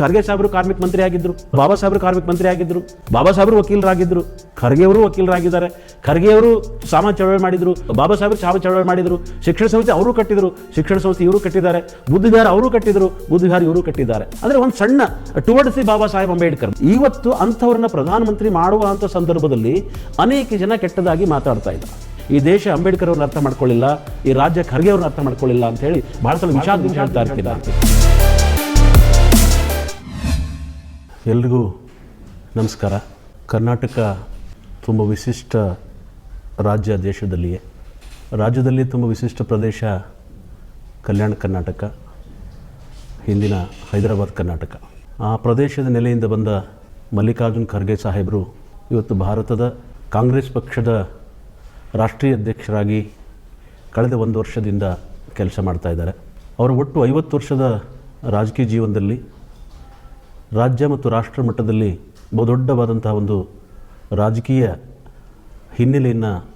ಖರ್ಗೆ ಸಾಹೇಬರು ಕಾರ್ಮಿಕ ಮಂತ್ರಿ ಆಗಿದ್ದರು ಬಾಬಾ ಸಾಹೇಬರು ಕಾರ್ಮಿಕ ಮಂತ್ರಿ ಆಗಿದ್ರು ಬಾಬಾ ಸಾಹೇಬರು ವಕೀಲರಾಗಿದ್ದರು ಖರ್ಗೆಯವರು ವಕೀಲರಾಗಿದ್ದಾರೆ. ಖರ್ಗೆಯವರು ಸಾಮಾಜ ಚಳವಳಿ ಮಾಡಿದ್ರು, ಬಾಬಾ ಸಾಹೇಬರು ಸಾಮಾಜ ಚಳವಳಿ ಮಾಡಿದ್ರು, ಶಿಕ್ಷಣ ಸಂಸ್ಥೆ ಅವರು ಕಟ್ಟಿದ್ರು, ಶಿಕ್ಷಣ ಸಂಸ್ಥೆ ಇವರು ಕಟ್ಟಿದ್ದಾರೆ ಬುದ್ಧವಿಹಾರ ಅವರು ಕಟ್ಟಿದ್ರು ಬುದ್ಧವಿಹಾರ ಇವರು ಕಟ್ಟಿದ್ದಾರೆ. ಅಂದ್ರೆ ಒಂದು ಸಣ್ಣ ಟುವರ್ಡ್ಸ್ ಬಾಬಾ ಸಾಹೇಬ್ ಅಂಬೇಡ್ಕರ್. ಇವತ್ತು ಅಂಥವ್ರನ್ನ ಪ್ರಧಾನಮಂತ್ರಿ ಮಾಡುವಂಥ ಸಂದರ್ಭದಲ್ಲಿ ಅನೇಕ ಜನ ಕೆಟ್ಟದಾಗಿ ಮಾತಾಡ್ತಾ ಇದ್ದಾರೆ. ಈ ದೇಶ ಅಂಬೇಡ್ಕರ್ ಅವ್ರನ್ನ ಅರ್ಥ ಮಾಡ್ಕೊಳ್ಳಿಲ್ಲ, ಈ ರಾಜ್ಯ ಖರ್ಗೆ ಅವ್ರನ್ನ ಅರ್ಥ ಮಾಡ್ಕೊಳ್ಳಿಲ್ಲ ಅಂತ ಹೇಳಿ ಬಹಳ ಸಲ ವಿಷಾದ ಹೇಳ್ತಾ ಇರ್ತೀನಿ ಎಲ್ರಿಗೂ ನಮಸ್ಕಾರ. ಕರ್ನಾಟಕ ತುಂಬ ವಿಶಿಷ್ಟ ರಾಜ್ಯ ದೇಶದಲ್ಲಿಯೇ. ರಾಜ್ಯದಲ್ಲಿ ತುಂಬ ವಿಶಿಷ್ಟ ಪ್ರದೇಶ ಕಲ್ಯಾಣ ಕರ್ನಾಟಕ, ಹಿಂದಿನ ಹೈದರಾಬಾದ್ ಕರ್ನಾಟಕ. ಆ ಪ್ರದೇಶದ ನೆಲೆಯಿಂದ ಬಂದ ಮಲ್ಲಿಕಾರ್ಜುನ್ ಖರ್ಗೆ ಸಾಹೇಬರು ಇವತ್ತು ಭಾರತದ ಕಾಂಗ್ರೆಸ್ ಪಕ್ಷದ ರಾಷ್ಟ್ರೀಯ ಅಧ್ಯಕ್ಷರಾಗಿ ಕಳೆದ ಒಂದು ವರ್ಷದಿಂದ ಕೆಲಸ ಮಾಡ್ತಾ ಇದ್ದಾರೆ. ಅವರ ಒಟ್ಟು ಐವತ್ತು ವರ್ಷದ ರಾಜಕೀಯ ಜೀವನದಲ್ಲಿ ರಾಜ್ಯ ಮತ್ತು ರಾಷ್ಟ್ರ ಮಟ್ಟದಲ್ಲಿ ಬಹುದೊಡ್ಡವಾದಂತಹ ಒಂದು ರಾಜಕೀಯ ಹಿನ್ನೆಲೆಯನ್ನು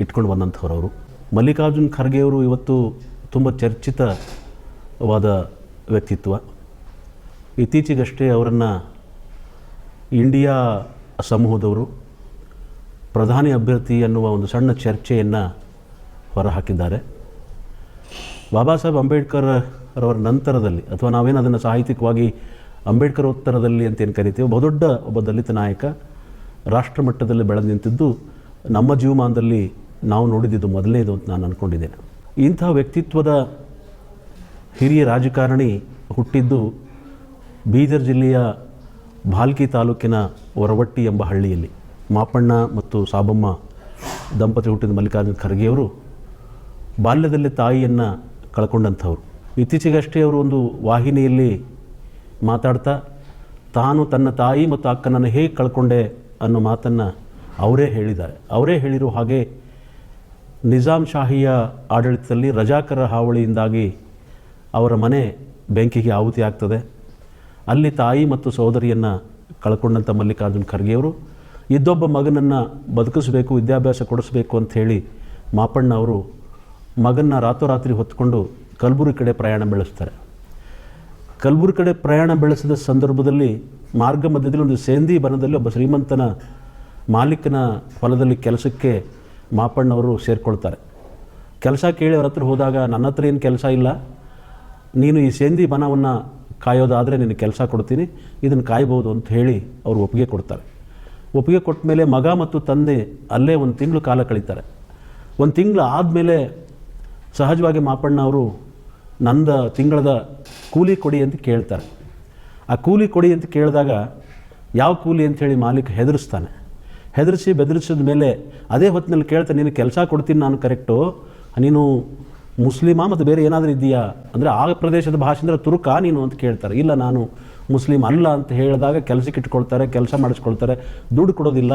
ಇಟ್ಕೊಂಡು ಬಂದಂಥವ್ರವರು ಮಲ್ಲಿಕಾರ್ಜುನ್ ಖರ್ಗೆಯವರು ಇವತ್ತು ತುಂಬ ಚರ್ಚಿತವಾದ ವ್ಯಕ್ತಿತ್ವ. ಇತ್ತೀಚೆಗಷ್ಟೇ ಅವರನ್ನು ಇಂಡಿಯಾ ಸಮೂಹದವರು ಪ್ರಧಾನಿ ಅಭ್ಯರ್ಥಿ ಅನ್ನುವ ಒಂದು ಸಣ್ಣ ಚರ್ಚೆಯನ್ನು ಹೊರಹಾಕಿದ್ದಾರೆ. ಬಾಬಾ ಸಾಹೇಬ್ ಅಂಬೇಡ್ಕರ್ ಅವರ ನಂತರದಲ್ಲಿ ಅಥವಾ ನಾವೇನು ಅದನ್ನು ಸಾಹಿತ್ಯಿಕವಾಗಿ ಅಂಬೇಡ್ಕರ್ ಉತ್ತರದಲ್ಲಿ ಅಂತ ಏನು ಕರಿತೀವಿ ಬಹುದೊಡ್ಡ ಒಬ್ಬ ದಲಿತ ನಾಯಕ ರಾಷ್ಟ್ರ ಮಟ್ಟದಲ್ಲಿ ಬೆಳೆದು ನಿಂತಿದ್ದು ನಮ್ಮ ಜೀವಮಾನದಲ್ಲಿ ನಾವು ನೋಡಿದ್ದು ಮೊದಲನೇದು ಅಂತ ನಾನು ಅಂದ್ಕೊಂಡಿದ್ದೇನೆ ಇಂಥ ವ್ಯಕ್ತಿತ್ವದ ಹಿರಿಯ ರಾಜಕಾರಣಿ ಹುಟ್ಟಿದ್ದು ಬೀದರ್ ಜಿಲ್ಲೆಯ ಭಾಲ್ಕಿ ತಾಲೂಕಿನ ಹೊರವಟ್ಟಿ ಎಂಬ ಹಳ್ಳಿಯಲ್ಲಿ. ಮಾಪಣ್ಣ ಮತ್ತು ಸಾಬಮ್ಮ ದಂಪತಿ ಹುಟ್ಟಿದ ಮಲ್ಲಿಕಾರ್ಜುನ ಖರ್ಗೆಯವರು ಬಾಲ್ಯದಲ್ಲಿ ತಾಯಿಯನ್ನು ಕಳ್ಕೊಂಡಂಥವ್ರು. ಇತ್ತೀಚೆಗಷ್ಟೇ ಅವರು ಒಂದು ವಾಹಿನಿಯಲ್ಲಿ ಮಾತಾಡ್ತಾ, ತಾನು ತನ್ನ ತಾಯಿ ಮತ್ತು ಅಕ್ಕನನ್ನು ಹೇಗೆ ಕಳ್ಕೊಂಡೆ ಅನ್ನೋ ಮಾತನ್ನು ಅವರೇ ಹೇಳಿದ್ದಾರೆ. ಅವರೇ ಹೇಳಿರೋ ಹಾಗೆ ನಿಜಾಮ್ ಶಾಹಿಯ ಆಡಳಿತದಲ್ಲಿ ರಜಾಕರ ಹಾವಳಿಯಿಂದಾಗಿ ಅವರ ಮನೆ ಬೆಂಕಿಗೆ ಆಹುತಿ ಆಗ್ತದೆ. ಅಲ್ಲಿ ತಾಯಿ ಮತ್ತು ಸಹೋದರಿಯನ್ನು ಕಳ್ಕೊಂಡಂಥ ಮಲ್ಲಿಕಾರ್ಜುನ್ ಖರ್ಗೆಯವರು ಇದ್ದೊಬ್ಬ ಮಗನನ್ನು ಬದುಕಿಸಬೇಕು, ವಿದ್ಯಾಭ್ಯಾಸ ಕೊಡಿಸ್ಬೇಕು ಅಂತ ಹೇಳಿ ಮಾಪಣ್ಣ ಅವರು ಮಗನ್ನ ರಾತ್ರೋರಾತ್ರಿ ಹೊತ್ಕೊಂಡು ಕಲಬುರಗಿ ಕಡೆ ಪ್ರಯಾಣ ಬೆಳೆಸ್ತಾರೆ. ಕಲಬುರಗಿ ಕಡೆ ಪ್ರಯಾಣ ಬೆಳೆಸಿದ ಸಂದರ್ಭದಲ್ಲಿ ಮಾರ್ಗ ಮಧ್ಯದಲ್ಲಿ ಒಂದು ಸೇಂದಿ ಬನದಲ್ಲಿ ಒಬ್ಬ ಶ್ರೀಮಂತನ ಮಾಲೀಕನ ಹೊಲದಲ್ಲಿ ಕೆಲಸಕ್ಕೆ ಮಾಪಣ್ಣವರು ಸೇರಿಕೊಳ್ತಾರೆ. ಕೆಲಸ ಕೇಳಿ ಅವ್ರ ಹತ್ರ ಹೋದಾಗ, ನನ್ನ ಹತ್ರ ಏನು ಕೆಲಸ ಇಲ್ಲ? ನೀನು ಈ ಸೇಂದಿ ಬನವನ್ನು ಕಾಯೋದಾದರೆ ನಿನಗೆ ಕೆಲಸ ಕೊಡ್ತೀನಿ. ಇದನ್ನು ಕಾಯ್ಬೋದು ಅಂತ ಹೇಳಿ ಅವರು ಒಪ್ಪಿಗೆ ಕೊಡ್ತಾರೆ. ಒಪ್ಪಿಗೆ ಕೊಟ್ಟ ಮೇಲೆ ಮಗ ಮತ್ತು ತಂದೆ ಅಲ್ಲೇ ಒಂದು ತಿಂಗಳು ಕಾಲ ಕಳೀತಾರೆ. ಒಂದು ತಿಂಗಳು ಆದಮೇಲೆ ಸಹಜವಾಗಿ ಮಾಪಣ್ಣ ಅವರು ನಂದ ತಿಂಗಳದ ಕೂಲಿ ಕೊಡಿ ಅಂತ ಕೇಳ್ತಾರೆ. ಆ ಕೂಲಿ ಕೊಡಿ ಅಂತ ಕೇಳಿದಾಗ ಯಾವ ಕೂಲಿ ಅಂಥೇಳಿ ಮಾಲೀಕ ಹೆದರಿಸ್ತಾನೆ. ಹೆದರಿಸಿ ಬೆದರಿಸಿದ ಮೇಲೆ ಅದೇ ಹೊತ್ತಿನಲ್ಲಿ ಕೇಳ್ತಾನೆ ನೀನು ಕೆಲಸ ಕೊಡ್ತೀನಿ ನಾನು ಕರೆಕ್ಟು. ನೀನು ಮುಸ್ಲಿಮಾ ಮತ್ತು ಬೇರೆ ಏನಾದರೂ ಇದೆಯಾ ಅಂದರೆ ಆ ಪ್ರದೇಶದ ಭಾಷೆ ಅಂದರೆ ತುರುಕಾ ನೀನು ಅಂತ ಕೇಳ್ತಾರೆ. ಇಲ್ಲ, ನಾನು ಮುಸ್ಲಿಂ ಅಲ್ಲ ಅಂತ ಹೇಳಿದಾಗ ಕೆಲಸಕ್ಕೆ ಇಟ್ಕೊಳ್ತಾರೆ, ಕೆಲಸ ಮಾಡಿಸ್ಕೊಳ್ತಾರೆ, ದುಡ್ಡು ಕೊಡೋದಿಲ್ಲ.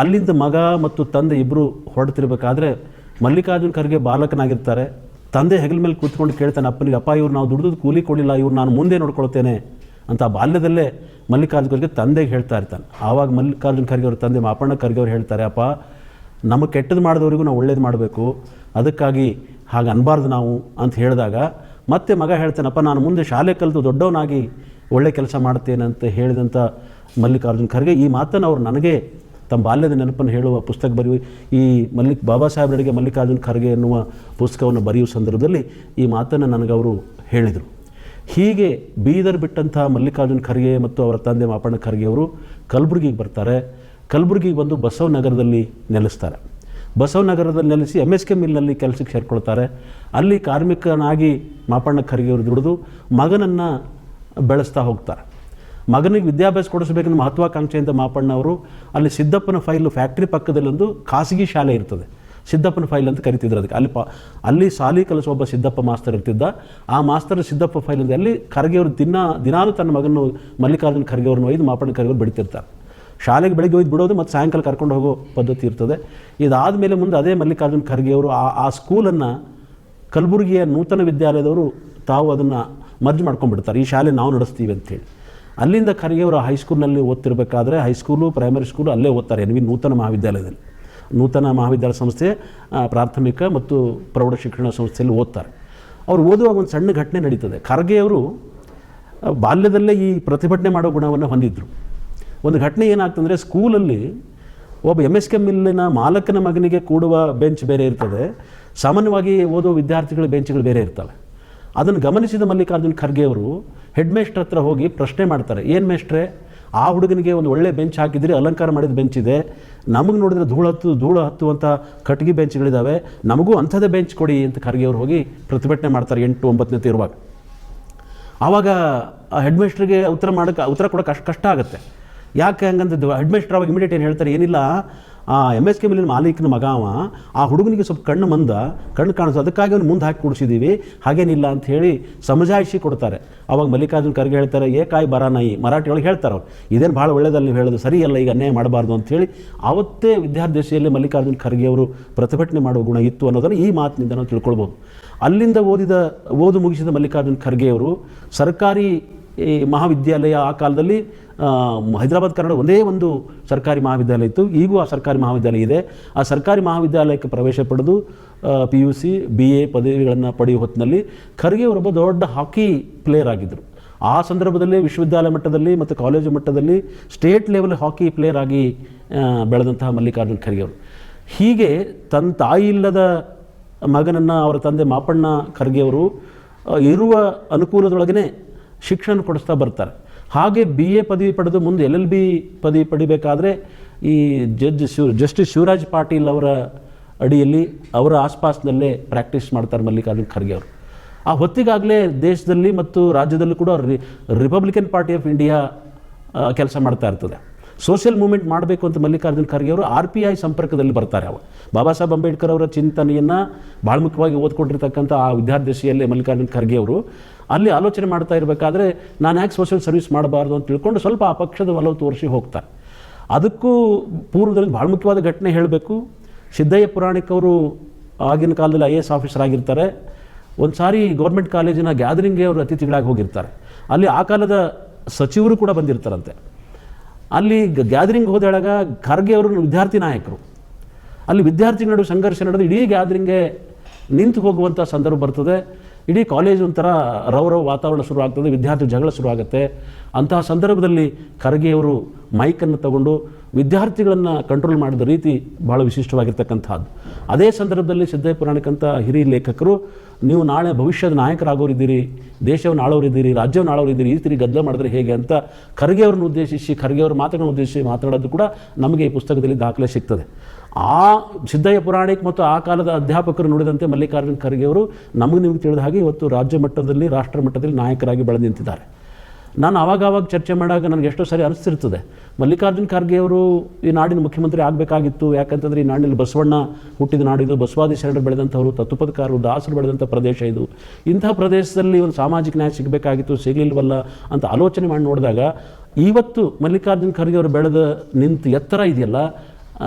ಅಲ್ಲಿಂದ ಮಗ ಮತ್ತು ತಂದೆ ಇಬ್ಬರು ಹೊರಡ್ತಿರ್ಬೇಕಾದ್ರೆ ಮಲ್ಲಿಕಾರ್ಜುನ್ ಖರ್ಗೆ ಬಾಲಕನಾಗಿರ್ತಾರೆ. ತಂದೆ ಹೆಗಲ ಮೇಲೆ ಕೂತ್ಕೊಂಡು ಕೇಳ್ತಾನೆ, ಅಪ್ಪನಿಗೆ ಅಪ್ಪ ಇವ್ರು, ನಾವು ದುಡ್ದು ಕೂಲಿ ಕೊಡಿಲ್ಲ ಇವ್ರು ನಾನು ಮುಂದೆ ನೋಡ್ಕೊಳ್ತೇನೆ ಅಂತ ಬಾಲ್ಯದಲ್ಲೇ ಮಲ್ಲಿಕಾರ್ಜುನ್ ಖರ್ಗೆ ತಂದೆಗೆ ಹೇಳ್ತಾ ಇರ್ತಾನೆ. ಆವಾಗ ಮಲ್ಲಿಕಾರ್ಜುನ್ ಖರ್ಗೆ ಅವ್ರ ತಂದೆ ಮಾಪಣ್ಣ ಖರ್ಗೆ ಅವ್ರು ಹೇಳ್ತಾರೆ, ಅಪ್ಪ, ನಮಗೆ ಕೆಟ್ಟದ್ದು ಮಾಡಿದವರಿಗೂ ನಾವು ಒಳ್ಳೇದು ಮಾಡಬೇಕು, ಅದಕ್ಕಾಗಿ ಹಾಗೆ ಅನ್ಬಾರ್ದು ನಾವು ಅಂತ ಹೇಳಿದಾಗ ಮತ್ತೆ ಮಗ ಹೇಳ್ತಾನಪ್ಪ ನಾನು ಮುಂದೆ ಶಾಲೆ ಕಲಿತು ದೊಡ್ಡವನಾಗಿ ಒಳ್ಳೆ ಕೆಲಸ ಮಾಡ್ತೇನೆ ಅಂತ ಹೇಳಿದಂಥ ಮಲ್ಲಿಕಾರ್ಜುನ್ ಖರ್ಗೆ ಈ ಮಾತನ್ನು ಅವರು ನನಗೆ ತಮ್ಮ ಬಾಲ್ಯದ ನೆನಪನ್ನು ಹೇಳುವ ಪುಸ್ತಕ ಬರೆಯುವ ಈ ಮಲ್ಲಿಕ್ ಬಾಬಾ ಸಾಹೇಬರಿಗೆ ಮಲ್ಲಿಕಾರ್ಜುನ್ ಖರ್ಗೆ ಎನ್ನುವ ಪುಸ್ತಕವನ್ನು ಬರೆಯುವ ಸಂದರ್ಭದಲ್ಲಿ ಈ ಮಾತನ್ನು ನನಗೆ ಅವರು ಹೇಳಿದರು. ಹೀಗೆ ಬೀದರ್ ಬಿಟ್ಟಂಥ ಮಲ್ಲಿಕಾರ್ಜುನ್ ಖರ್ಗೆ ಮತ್ತು ಅವರ ತಂದೆ ಮಾಪಣ್ಣ ಖರ್ಗೆ ಅವರು ಕಲಬುರಗಿಗೆ ಬರ್ತಾರೆ. ಕಲಬುರಗಿಗೆ ಬಂದು ಬಸವನಗರದಲ್ಲಿ ನೆಲೆಸ್ತಾರೆ. ಬಸವನಗರದಲ್ಲಿ ನೆಲೆಸಿ ಎಂ ಎಸ್ ಕೆ ಮಿಲ್ನಲ್ಲಿ ಕೆಲಸಕ್ಕೆ ಸೇರಿಕೊಳ್ತಾರೆ. ಅಲ್ಲಿ ಕಾರ್ಮಿಕನಾಗಿ ಮಾಪಣ್ಣ ಖರ್ಗೆ ಅವರು ದುಡಿದು ಮಗನನ್ನು ಬೆಳೆಸ್ತಾ ಹೋಗ್ತಾರೆ. ಮಗನಿಗೆ ವಿದ್ಯಾಭ್ಯಾಸ ಕೊಡಿಸಬೇಕೆಂದು ಮಹತ್ವಾಕಾಂಕ್ಷೆಯಿಂದ ಮಾಪಣ್ಣ ಅವರು, ಅಲ್ಲಿ ಸಿದ್ದಪ್ಪನ ಫೈಲು ಫ್ಯಾಕ್ಟ್ರಿ ಪಕ್ಕದಲ್ಲಿ ಒಂದು ಖಾಸಗಿ ಶಾಲೆ ಇರ್ತದೆ. ಸಿದ್ದಪ್ಪನ ಫೈಲ್ ಅಂತ ಕರಿತಿದ್ರು ಅದಕ್ಕೆ. ಅಲ್ಲಿ ಪ, ಅಲ್ಲಿ ಸಾಲಿ ಕಲಿಸುವ ಒಬ್ಬ ಸಿದ್ದಪ್ಪ ಮಾಸ್ತರ್ ಇರ್ತಿದ್ದ. ಆ ಮಾಸ್ತರ್ ಸಿದ್ದಪ್ಪ ಫೈಲ್ ಅಂತ ಅಲ್ಲಿ ಖರ್ಗೆ ಅವರು ದಿನ ದಿನಾಲು ತನ್ನ ಮಗನ್ನು ಮಲ್ಲಿಕಾರ್ಜುನ ಖರ್ಗೆ ಅವ್ರನ್ನ ಒಯ್ದು ಮಾಪಣ್ಣ ಖರ್ಗೆ ಅವ್ರು ಬಿಡ್ತಿರ್ತಾರೆ. ಶಾಲೆಗೆ ಬೆಳಗ್ಗೆ ಒಯ್ದು ಬಿಡೋದು ಮತ್ತು ಸಾಯಂಕಾಲ ಕರ್ಕೊಂಡು ಹೋಗೋ ಪದ್ಧತಿ ಇರ್ತದೆ. ಇದಾದ ಮೇಲೆ ಮುಂದೆ ಅದೇ ಮಲ್ಲಿಕಾರ್ಜುನ ಖರ್ಗೆ ಅವರು ಆ ಆ ಸ್ಕೂಲನ್ನು ಕಲಬುರಗಿಯ ನೂತನ ವಿದ್ಯಾಲಯದವರು ತಾವು ಅದನ್ನು ಮರ್ಜ್ ಮಾಡ್ಕೊಂಡ್ಬಿಡ್ತಾರೆ. ಈ ಶಾಲೆ ನಾವು ನಡೆಸ್ತೀವಿ ಅಂತೇಳಿ ಅಲ್ಲಿಂದ ಖರ್ಗೆ ಅವರು ಹೈಸ್ಕೂಲ್ನಲ್ಲಿ ಓದ್ತಿರ್ಬೇಕಾದ್ರೆ ಹೈಸ್ಕೂಲು ಪ್ರೈಮರಿ ಸ್ಕೂಲು ಅಲ್ಲೇ ಓದ್ತಾರೆ ಎನ್ ವಿ ನೂತನ ಮಹಾವಿದ್ಯಾಲಯದಲ್ಲಿ. ನೂತನ ಮಹಾವಿದ್ಯಾಲಯ ಸಂಸ್ಥೆ ಪ್ರಾಥಮಿಕ ಮತ್ತು ಪ್ರೌಢ ಶಿಕ್ಷಣ ಸಂಸ್ಥೆಯಲ್ಲಿ ಓದ್ತಾರೆ. ಅವ್ರು ಓದುವಾಗ ಒಂದು ಸಣ್ಣ ಘಟನೆ ನಡೀತದೆ. ಖರ್ಗೆಯವರು ಬಾಲ್ಯದಲ್ಲೇ ಈ ಪ್ರತಿಭಟನೆ ಮಾಡೋ ಗುಣವನ್ನು ಹೊಂದಿದ್ದರು ಒಂದು ಘಟನೆ ಏನಾಗ್ತಂದರೆ ಸ್ಕೂಲಲ್ಲಿ ಒಬ್ಬ ಎಂ ಎಸ್ ಕೆ ಮಿಲ್ಲಿನ ಮಾಲಕನ ಮಗನಿಗೆ ಕೂಡುವ ಬೆಂಚ್ ಬೇರೆ ಇರ್ತದೆ. ಸಾಮಾನ್ಯವಾಗಿ ಓದೋ ವಿದ್ಯಾರ್ಥಿಗಳ ಬೆಂಚ್ಗಳು ಬೇರೆ ಇರ್ತವೆ. ಅದನ್ನು ಗಮನಿಸಿದ ಮಲ್ಲಿಕಾರ್ಜುನ್ ಖರ್ಗೆ ಅವರು, ಹೆಡ್ ಮೇಸ್ಟ್ರ್ ಹತ್ರ ಹೋಗಿ ಪ್ರಶ್ನೆ ಮಾಡ್ತಾರೆ, ಏನು ಮೇಸ್ಟ್ರೆ ಆ ಹುಡುಗನಿಗೆ ಒಂದು ಒಳ್ಳೆ ಬೆಂಚ್ ಹಾಕಿದ್ರಿ ಅಲಂಕಾರ ಮಾಡಿದ ಬೆಂಚ್ ಇದೆ. ನಮಗೆ ನೋಡಿದ್ರೆ ಧೂಳು ಹತ್ತು, ಧೂಳು ಹತ್ತುವಂಥ ಕಟ್ಟಿಗೆ ಬೆಂಚ್ಗಳಿದ್ದಾವೆ ನಮಗೂ ಅಂಥದ್ದೇ ಬೆಂಚ್ ಕೊಡಿ ಅಂತ ಖರ್ಗೆ ಅವರು ಹೋಗಿ ಪ್ರತಿಭಟನೆ ಮಾಡ್ತಾರೆ ಎಂಟು ಒಂಬತ್ತನೇ ತಿರುವಾಗ. ಆವಾಗ ಹೆಡ್ ಮೇಸ್ಟ್ರಿಗೆ ಉತ್ತರ ಮಾಡೋಕ್ಕೆ ಉತ್ತರ ಕೊಡೋಕೆ ಅಷ್ಟು ಕಷ್ಟ ಆಗುತ್ತೆ. ಯಾಕೆ ಹಂಗಂದ್ರೆ ಹೆಡ್ ಮೇಸ್ಟ್ರ್ ಅವಾಗ ಇಮಿಡಿಯೇಟ್ ಏನು ಹೇಳ್ತಾರೆ? ಏನಿಲ್ಲ. ಆ ಎಂ ಎಸ್ ಕೆ ಮಾಲೀಕನ ಮಗ ಅವ, ಆ ಹುಡುಗನಿಗೆ ಸ್ವಲ್ಪ ಕಣ್ಣು ಮಂದ, ಕಣ್ಣು ಕಾಣಿಸು, ಅದಕ್ಕಾಗಿ ಅವ್ನು ಮುಂದೆ ಹಾಕಿ ಕೊಡಿಸಿದ್ದೀವಿ ಹಾಗೇನಿಲ್ಲ ಅಂತ ಹೇಳಿ ಸಮಜಾಯಿಷಿ ಕೊಡ್ತಾರೆ. ಅವಾಗ ಮಲ್ಲಿಕಾರ್ಜುನ್ ಖರ್ಗೆ ಹೇಳ್ತಾರೆ, ಏ ಕಾಯಿ ಬರಾನಾಯಿ ಮರಾಠಿ ಒಳಗೆ ಹೇಳ್ತಾರೆ ಅವ್ರು. ಇದೇನು ಭಾಳ ಒಳ್ಳೇದಲ್ಲಿ ನೀವು ಹೇಳೋದು ಸರಿಯಲ್ಲ ಈಗ ಅನ್ಯಾಯ ಮಾಡಬಾರ್ದು ಅಂತೇಳಿ ಅವತ್ತೇ ವಿದ್ಯಾರ್ಥಿಯಲ್ಲಿ ಮಲ್ಲಿಕಾರ್ಜುನ್ ಖರ್ಗೆ ಅವರು ಪ್ರತಿಭಟನೆ ಮಾಡುವ ಗುಣ ಇತ್ತು ಅನ್ನೋದನ್ನು ಈ ಮಾತಿನಿಂದ ನಾವು ತಿಳ್ಕೊಳ್ಬೋದು. ಅಲ್ಲಿಂದ ಓದಿದ, ಓದು ಮುಗಿಸಿದ ಮಲ್ಲಿಕಾರ್ಜುನ್ ಖರ್ಗೆ ಅವರು ಸರ್ಕಾರಿ ಈ ಮಹಾವಿದ್ಯಾಲಯ ಆ ಕಾಲದಲ್ಲಿ ಹೈದರಾಬಾದ್, ಕನ್ನಡ ಒಂದೇ ಒಂದು ಸರ್ಕಾರಿ ಮಹಾವಿದ್ಯಾಲಯ ಇತ್ತು. ಈಗೂ ಆ ಸರ್ಕಾರಿ ಮಹಾವಿದ್ಯಾಲಯ ಇದೆ. ಆ ಸರ್ಕಾರಿ ಮಹಾವಿದ್ಯಾಲಯಕ್ಕೆ ಪ್ರವೇಶ ಪಡೆದು P U C B A ಪದವಿಗಳನ್ನು ಪಡೆಯುವ ಹೊತ್ತಿನಲ್ಲಿ ಖರ್ಗೆ ಅವರೊಬ್ಬ ದೊಡ್ಡ ಹಾಕಿ ಪ್ಲೇಯರ್ ಆಗಿದ್ದರು ಆ ಸಂದರ್ಭದಲ್ಲಿ ವಿಶ್ವವಿದ್ಯಾಲಯ ಮಟ್ಟದಲ್ಲಿ ಮತ್ತು ಕಾಲೇಜು ಮಟ್ಟದಲ್ಲಿ ಸ್ಟೇಟ್ ಲೆವೆಲ್ ಹಾಕಿ ಪ್ಲೇಯರ್ ಆಗಿ ಬೆಳೆದಂತಹ ಮಲ್ಲಿಕಾರ್ಜುನ್ ಖರ್ಗೆ ಅವರು. ಹೀಗೆ ತನ್ನ ತಾಯಿ ಇಲ್ಲದ ಮಗನನ್ನು ಅವರ ತಂದೆ ಮಾಪಣ್ಣ ಖರ್ಗೆ ಅವರು ಇರುವ ಅನುಕೂಲದೊಳಗೇ ಶಿಕ್ಷಣ ಕೊಡಿಸ್ತಾ ಬರ್ತಾರೆ. ಹಾಗೆ ಬಿ ಎ ಪದವಿ ಪಡೆದು ಮುಂದೆ ಎಲ್ ಎಲ್ ಬಿ ಪದವಿ ಪಡಿಬೇಕಾದ್ರೆ ಈ ಜಡ್ಜ್ ಶಿವ ಜಸ್ಟಿಸ್ ಶಿವರಾಜ್ ಪಾಟೀಲ್ ಅವರ ಅಡಿಯಲ್ಲಿ ಅವರ ಆಸ್ಪಾಸ್ನಲ್ಲೇ ಪ್ರಾಕ್ಟೀಸ್ ಮಾಡ್ತಾರೆ ಮಲ್ಲಿಕಾರ್ಜುನ್ ಖರ್ಗೆ ಅವರು. ಆ ಹೊತ್ತಿಗಾಗಲೇ ದೇಶದಲ್ಲಿ ಮತ್ತು ರಾಜ್ಯದಲ್ಲೂ ಕೂಡ ರಿಪಬ್ಲಿಕನ್ ಪಾರ್ಟಿ ಆಫ್ ಇಂಡಿಯಾ ಕೆಲಸ ಮಾಡ್ತಾ ಇರ್ತದೆ. ಸೋಷಿಯಲ್ ಮೂವ್ಮೆಂಟ್ ಮಾಡಬೇಕು ಅಂತ ಮಲ್ಲಿಕಾರ್ಜುನ ಖರ್ಗೆ ಅವರು ಆರ್ ಪಿ ಐ ಸಂಪರ್ಕದಲ್ಲಿ ಬರ್ತಾರೆ ಅವರು ಬಾಬಾ ಸಾಹೇಬ್ ಅಂಬೇಡ್ಕರ್ ಅವರ ಚಿಂತನೆಯನ್ನು ಭಾಳ ಮುಖ್ಯವಾಗಿ ಓದ್ಕೊಂಡಿರ್ತಕ್ಕಂಥ ಆ ವಿದ್ಯಾರ್ಥಿಯಲ್ಲೇ ಮಲ್ಲಿಕಾರ್ಜುನ ಖರ್ಗೆ ಅವರು ಅಲ್ಲಿ ಆಲೋಚನೆ ಮಾಡ್ತಾ ಇರಬೇಕಾದ್ರೆ ನಾನು ಯಾಕೆ ಸೋಷಿಯಲ್ ಸರ್ವಿಸ್ ಮಾಡಬಾರ್ದು ಅಂತ ತಿಳ್ಕೊಂಡು ಸ್ವಲ್ಪ ಆ ಪಕ್ಷದ ಒಲವು ತೋರಿಸಿ ಹೋಗ್ತಾರೆ. ಅದಕ್ಕೂ ಪೂರ್ವದಲ್ಲಿ ಭಾಳ ಮುಖ್ಯವಾದ ಘಟನೆ ಹೇಳಬೇಕು. ಸಿದ್ದಯ್ಯ ಪುರಾಣಿಕ್ ಅವರು ಆಗಿನ ಕಾಲದಲ್ಲಿ ಐ ಎ ಎಸ್ ಆಫೀಸರ್ ಆಗಿರ್ತಾರೆ. ಒಂದು ಸಾರಿ ಗೌರ್ಮೆಂಟ್ ಕಾಲೇಜಿನ ಗ್ಯಾದರಿಂಗ್ಗೆ ಅವರು ಅತಿಥಿಗಳಾಗಿ ಹೋಗಿರ್ತಾರೆ. ಅಲ್ಲಿ ಆ ಕಾಲದ ಸಚಿವರು ಕೂಡ ಬಂದಿರ್ತಾರಂತೆ. ಅಲ್ಲಿ ಗ್ಯಾದರಿಂಗ್ ಹೋದಾಗ ಖರ್ಗೆ ಅವರು ವಿದ್ಯಾರ್ಥಿ ನಾಯಕರು. ಅಲ್ಲಿ ವಿದ್ಯಾರ್ಥಿಗಳ ನಡುವೆ ಸಂಘರ್ಷ ನಡೆದು ಇಡೀ ಗ್ಯಾದರಿಂಗ್ಗೆ ನಿಂತು ಹೋಗುವಂಥ ಸಂದರ್ಭ ಬರ್ತದೆ. ಇಡೀ ಕಾಲೇಜ್ ಒಂಥರ ರವ್ ವಾತಾವರಣ ಶುರು ಆಗ್ತದೆ, ವಿದ್ಯಾರ್ಥಿ ಜಗಳ ಶುರುವಾಗುತ್ತೆ ಅಂತಹ ಸಂದರ್ಭದಲ್ಲಿ ಖರ್ಗೆಯವರು ಮೈಕನ್ನು ತಗೊಂಡು ವಿದ್ಯಾರ್ಥಿಗಳನ್ನು ಕಂಟ್ರೋಲ್ ಮಾಡಿದ ರೀತಿ ಭಾಳ ವಿಶಿಷ್ಟವಾಗಿರ್ತಕ್ಕಂಥದ್ದು. ಅದೇ ಸಂದರ್ಭದಲ್ಲಿ ಸಿದ್ದಯ್ಯ ಪುರಾಣಿಕಂತ ಹಿರಿಯ ಲೇಖಕರು, ನೀವು ನಾಳೆ ಭವಿಷ್ಯದ ನಾಯಕರಾಗೋರಿದ್ದೀರಿ, ದೇಶವನ್ನು ಆಳೋರಿದ್ದೀರಿ ರಾಜ್ಯವನ್ನು ಆಳೋರಿದ್ದೀರಿ ಈ ರೀತಿ ಗದ್ದಲ ಮಾಡಿದ್ರೆ ಹೇಗೆ? ಅಂತ ಖರ್ಗೆಯವ್ರನ್ನ ಉದ್ದೇಶಿಸಿ, ಖರ್ಗೆಯವ್ರ ಮಾತುಗಳನ್ನು ಉದ್ದೇಶಿಸಿ ಮಾತಾಡೋದು ಕೂಡ ನಮಗೆ ಈ ಪುಸ್ತಕದಲ್ಲಿ ದಾಖಲೆ ಸಿಗ್ತದೆ. ಆ ಸಿದ್ದಯ್ಯ ಪುರಾಣಿಕ್ ಮತ್ತು ಆ ಕಾಲದ ಅಧ್ಯಾಪಕರು ನುಡಿದಂತೆ ಮಲ್ಲಿಕಾರ್ಜುನ ಖರ್ಗೆ ಅವರು ನಮಗೆ ನಿಮಗೆ ತಿಳಿದ ಹಾಗೆ ಇವತ್ತು ರಾಜ್ಯ ಮಟ್ಟದಲ್ಲಿ, ರಾಷ್ಟ್ರ ಮಟ್ಟದಲ್ಲಿ ನಾಯಕರಾಗಿ ಬೆಳೆದು ನಿಂತಿದ್ದಾರೆ. ನಾನು ಆವಾಗ ಚರ್ಚೆ ಮಾಡಾಗ ನನಗೆ ಎಷ್ಟೋ ಸಾರಿ ಅನಿಸ್ತಿರ್ತದೆ. ಮಲ್ಲಿಕಾರ್ಜುನ್ ಖರ್ಗೆ ಅವರು ಈ ನಾಡಿನ ಮುಖ್ಯಮಂತ್ರಿ ಆಗಬೇಕಾಗಿತ್ತು. ಯಾಕಂತಂದರೆ ಈ ನಾಡಿನಲ್ಲಿ ಬಸವಣ್ಣ ಹುಟ್ಟಿದ ನಾಡಿದು ಬಸವಾದಿ ಶರಣರು ಬೆಳೆದಂಥವರು ತತ್ವಪದಕಾರರು ದಾಸರು ಬೆಳೆದಂಥ ಪ್ರದೇಶ ಇದು. ಇಂಥ ಪ್ರದೇಶದಲ್ಲಿ ಒಂದು ಸಾಮಾಜಿಕ ನ್ಯಾಯ ಸಿಗಬೇಕಾಗಿತ್ತು, ಸಿಗಲಿಲ್ವಲ್ಲ ಅಂತ ಆಲೋಚನೆ ಮಾಡಿ ನೋಡಿದಾಗ ಇವತ್ತು ಮಲ್ಲಿಕಾರ್ಜುನ್ ಖರ್ಗೆ ಅವರು ಬೆಳೆದ ನಿಂತು ಎತ್ತರ ಇದೆಯಲ್ಲ?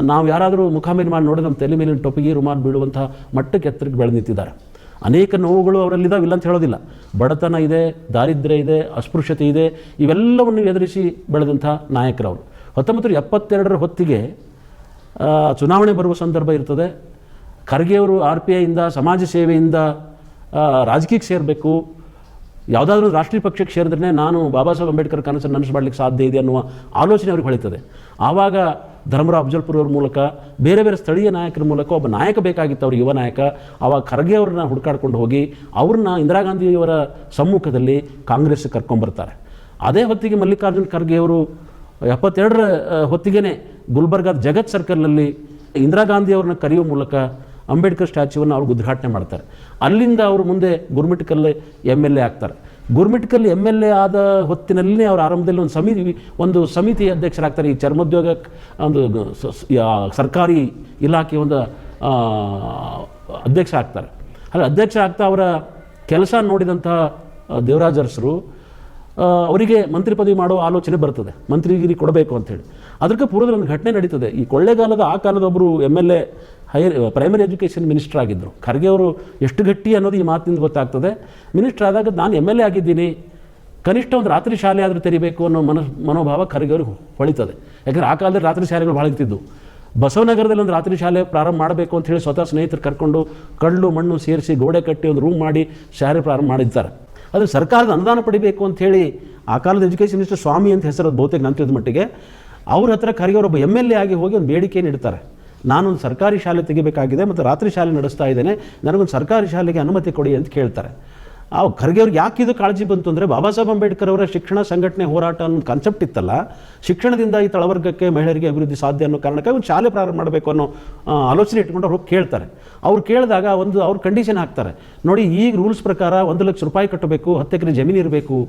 ನಾವು ಯಾರಾದರೂ ಮುಖಾಮೇಲೆ ಮಾಡಿ ನೋಡಿದ್ರೆ ನಮ್ಮ ತಲೆ ಮೇಲಿನ ಟೊಪ್ಪಿಗೆ ರುಮಾನ್ ಬೀಳುವಂಥ ಮಟ್ಟಕ್ಕೆ ಎತ್ತರಕ್ಕೆ ಬೆಳೆದು ನಿಂತಿದ್ದಾರೆ. ಅನೇಕ ನೋವುಗಳು ಅವರಲ್ಲಿದ್ದಾವೆ ಇಲ್ಲ ಅಂತ ಹೇಳೋದಿಲ್ಲ. ಬಡತನ ಇದೆ, ದಾರಿದ್ರ್ಯ ಇದೆ, ಅಸ್ಪೃಶ್ಯತೆ ಇದೆ, ಇವೆಲ್ಲವನ್ನು ಎದುರಿಸಿ ಬೆಳೆದಂಥ ನಾಯಕರವರು. ಹತ್ತೊಂಬತ್ತು ಎಪ್ಪತ್ತೆರಡರ ಹೊತ್ತಿಗೆ ಚುನಾವಣೆ ಬರುವ ಸಂದರ್ಭ ಇರ್ತದೆ. ಖರ್ಗೆಯವರು ಆರ್ ಪಿ ಐಯಿಂದ ಸಮಾಜ ಸೇವೆಯಿಂದ ರಾಜಕೀಯಕ್ಕೆ ಸೇರಬೇಕು. ಯಾವುದಾದ್ರೂ ರಾಷ್ಟ್ರೀಯ ಪಕ್ಷಕ್ಕೆ ಸೇರಿದ್ರೆ ನಾನು ಬಾಬಾ ಸಾಹೇಬ್ ಅಂಬೇಡ್ಕರ್ ಕನಸನ್ನು ನನಸು ಮಾಡಲಿಕ್ಕೆ ಸಾಧ್ಯ ಇದೆ ಅನ್ನುವ ಆಲೋಚನೆ ಅವ್ರಿಗೆ ಹೊಳಿತದೆ. ಆವಾಗ ಧರ್ಮರಾವ್ ಅಬ್ಜಲ್ಪುರ್ ಅವ್ರ ಮೂಲಕ, ಬೇರೆ ಬೇರೆ ಸ್ಥಳೀಯ ನಾಯಕರ ಮೂಲಕ ಒಬ್ಬ ನಾಯಕ ಬೇಕಾಗಿತ್ತು ಅವ್ರ ಯುವ ನಾಯಕ. ಆವಾಗ ಖರ್ಗೆ ಅವ್ರನ್ನ ಹುಡುಕಾಡ್ಕೊಂಡು ಹೋಗಿ ಅವ್ರನ್ನ ಇಂದಿರಾ ಗಾಂಧಿಯವರ ಸಮ್ಮುಖದಲ್ಲಿ ಕಾಂಗ್ರೆಸ್ ಕರ್ಕೊಂಬರ್ತಾರೆ. ಅದೇ ಹೊತ್ತಿಗೆ ಮಲ್ಲಿಕಾರ್ಜುನ್ ಖರ್ಗೆ ಅವರು ಎಪ್ಪತ್ತೆರಡರ ಹೊತ್ತಿಗೆನೇ ಗುಲ್ಬರ್ಗಾದ ಜಗತ್ ಸರ್ಕಲ್ನಲ್ಲಿ ಇಂದಿರಾ ಗಾಂಧಿಯವ್ರನ್ನ ಕರೆಯುವ ಮೂಲಕ ಅಂಬೇಡ್ಕರ್ ಸ್ಟ್ಯಾಚ್ಯೂವನ್ನು ಅವ್ರಿಗೆ ಉದ್ಘಾಟನೆ ಮಾಡ್ತಾರೆ. ಅಲ್ಲಿಂದ ಅವರು ಮುಂದೆ ಗುರ್ಮಿಟ್ಕಲ್ ಎಂ ಎಲ್ ಎ ಆಗ್ತಾರೆ. ಗುರ್ಮಿಟ್ಕಲ್ ಎಂ ಎಲ್ ಎ ಆದ ಹೊತ್ತಿನಲ್ಲಿ ಅವ್ರ ಆರಂಭದಲ್ಲಿ ಒಂದು ಸಮಿತಿ ಒಂದು ಸಮಿತಿ ಅಧ್ಯಕ್ಷರಾಗ್ತಾರೆ. ಈ ಚರ್ಮೋದ್ಯೋಗ, ಒಂದು ಸರ್ಕಾರಿ ಇಲಾಖೆ ಒಂದು ಅಧ್ಯಕ್ಷ ಆಗ್ತಾರೆ. ಅಲ್ಲಿ ಅಧ್ಯಕ್ಷ ಆಗ್ತಾ ಅವರ ಕೆಲಸ ನೋಡಿದಂಥ ದೇವರಾಜರಸರು ಅವರಿಗೆ ಮಂತ್ರಿ ಪದವಿ ಮಾಡೋ ಆಲೋಚನೆ ಬರ್ತದೆ. ಮಂತ್ರಿಗಿರಿ ಕೊಡಬೇಕು ಅಂತೇಳಿ ಅದಕ್ಕೆ ಪೂರ್ವದಲ್ಲಿ ಒಂದು ಘಟನೆ ನಡೀತದೆ. ಈ ಕೊಳ್ಳೇಗಾಲದ ಆ ಕಾಲದ ಒಬ್ಬರು M L A higher primary education minister ಆಗಿದ್ದರು ಖರ್ಗೆ ಅವರು ಎಷ್ಟು ಗಟ್ಟಿ ಅನ್ನೋದು ಈ ಮಾತಿನಿಂದ ಗೊತ್ತಾಗ್ತದೆ. ಮಿನಿಸ್ಟರ್ ಆದಾಗ ನಾನು ಎಂ ಎಲ್ ಎ ಆಗಿದ್ದೀನಿ. ಕನಿಷ್ಠ ಒಂದು ರಾತ್ರಿ ಶಾಲೆ ಆದರೂ ತೆರಿಬೇಕು ಅನ್ನೋ ಮನ ಮನೋಭಾವ ಖರ್ಗೆ ಅವ್ರಿಗೆ ಹೊಳಿತದೆ. ಯಾಕಂದರೆ ಆ ಕಾಲದಲ್ಲಿ ರಾತ್ರಿ ಶಾಲೆಗಳು ಭಾಳ ಇರ್ತಿದ್ವು. ಬಸವನಗರದಲ್ಲಿ ಒಂದು ರಾತ್ರಿ ಶಾಲೆ ಪ್ರಾರಂಭ ಮಾಡಬೇಕು ಅಂತ ಹೇಳಿ ಸ್ವತಃ ಸ್ನೇಹಿತರು ಕರ್ಕೊಂಡು ಕಳ್ಳು, ಮಣ್ಣು ಸೇರಿಸಿ ಗೋಡೆ ಕಟ್ಟಿ ಒಂದು ರೂಮ್ ಮಾಡಿ ಶಾಲೆ ಪ್ರಾರಂಭ ಮಾಡಿರ್ತಾರೆ ಅದು ಸರ್ಕಾರದ ಅನುದಾನ ಪಡಿಬೇಕು ಅಂಥೇಳಿ ಆ ಕಾಲದ ಎಜುಕೇಷನ್ ಮಿನಿಸ್ಟರ್ ಸ್ವಾಮಿ ಅಂತ ಹೆಸರು ಬಹುತೇಕ ನಂತರದ ಮಟ್ಟಿಗೆ, ಅವ್ರ ಹತ್ರ ಖರ್ಗೆ ಒಬ್ಬ ಎಂ ಎಲ್ ಎ ಆಗಿ ಹೋಗಿ ಒಂದು ಬೇಡಿಕೆಯನ್ನು ಇಡ್ತಾರೆ. ನಾನೊಂದು ಸರ್ಕಾರಿ ಶಾಲೆ ತೆಗಿಬೇಕಾಗಿದೆ ಮತ್ತು ರಾತ್ರಿ ಶಾಲೆ ನಡೆಸ್ತಾ ಇದ್ದೇನೆ, ನನಗೊಂದು ಸರ್ಕಾರಿ ಶಾಲೆಗೆ ಅನುಮತಿ ಕೊಡಿ ಅಂತ ಕೇಳ್ತಾರೆ. ಆ ಖರ್ಗೆ ಅವ್ರಿಗೆ ಯಾಕೆ ಇದು ಕಾಳಜಿ ಬಂತು ಅಂದರೆ ಬಾಬಾ ಸಾಹೇಬ್ ಅಂಬೇಡ್ಕರ್ ಅವರ ಶಿಕ್ಷಣ ಸಂಘಟನೆ ಹೋರಾಟ ಅನ್ನೋ ಕಾನ್ಸೆಪ್ಟ್ ಇತ್ತಲ್ಲ, ಶಿಕ್ಷಣದಿಂದ ಈ ತಳವರ್ಗಕ್ಕೆ ಮಹಿಳೆಯರಿಗೆ ಅಭಿವೃದ್ಧಿ ಸಾಧ್ಯ ಅನ್ನೋ ಕಾರಣಕ್ಕೆ ಒಂದು ಶಾಲೆ ಪ್ರಾರಂಭ ಮಾಡಬೇಕು ಅನ್ನೋ ಆಲೋಚನೆ ಇಟ್ಕೊಂಡು ಅವ್ರು ಕೇಳ್ತಾರೆ. ಅವ್ರು ಕೇಳಿದಾಗ ಒಂದು ಅವ್ರ ಕಂಡೀಷನ್ ಹಾಕ್ತಾರೆ. ನೋಡಿ ಈಗ ರೂಲ್ಸ್ ಪ್ರಕಾರ ಒಂದು ಲಕ್ಷ ರೂಪಾಯಿ ಕಟ್ಟಬೇಕು, ಹತ್ತು ಎಕರೆ ಜಮೀನು ಇರಬೇಕು,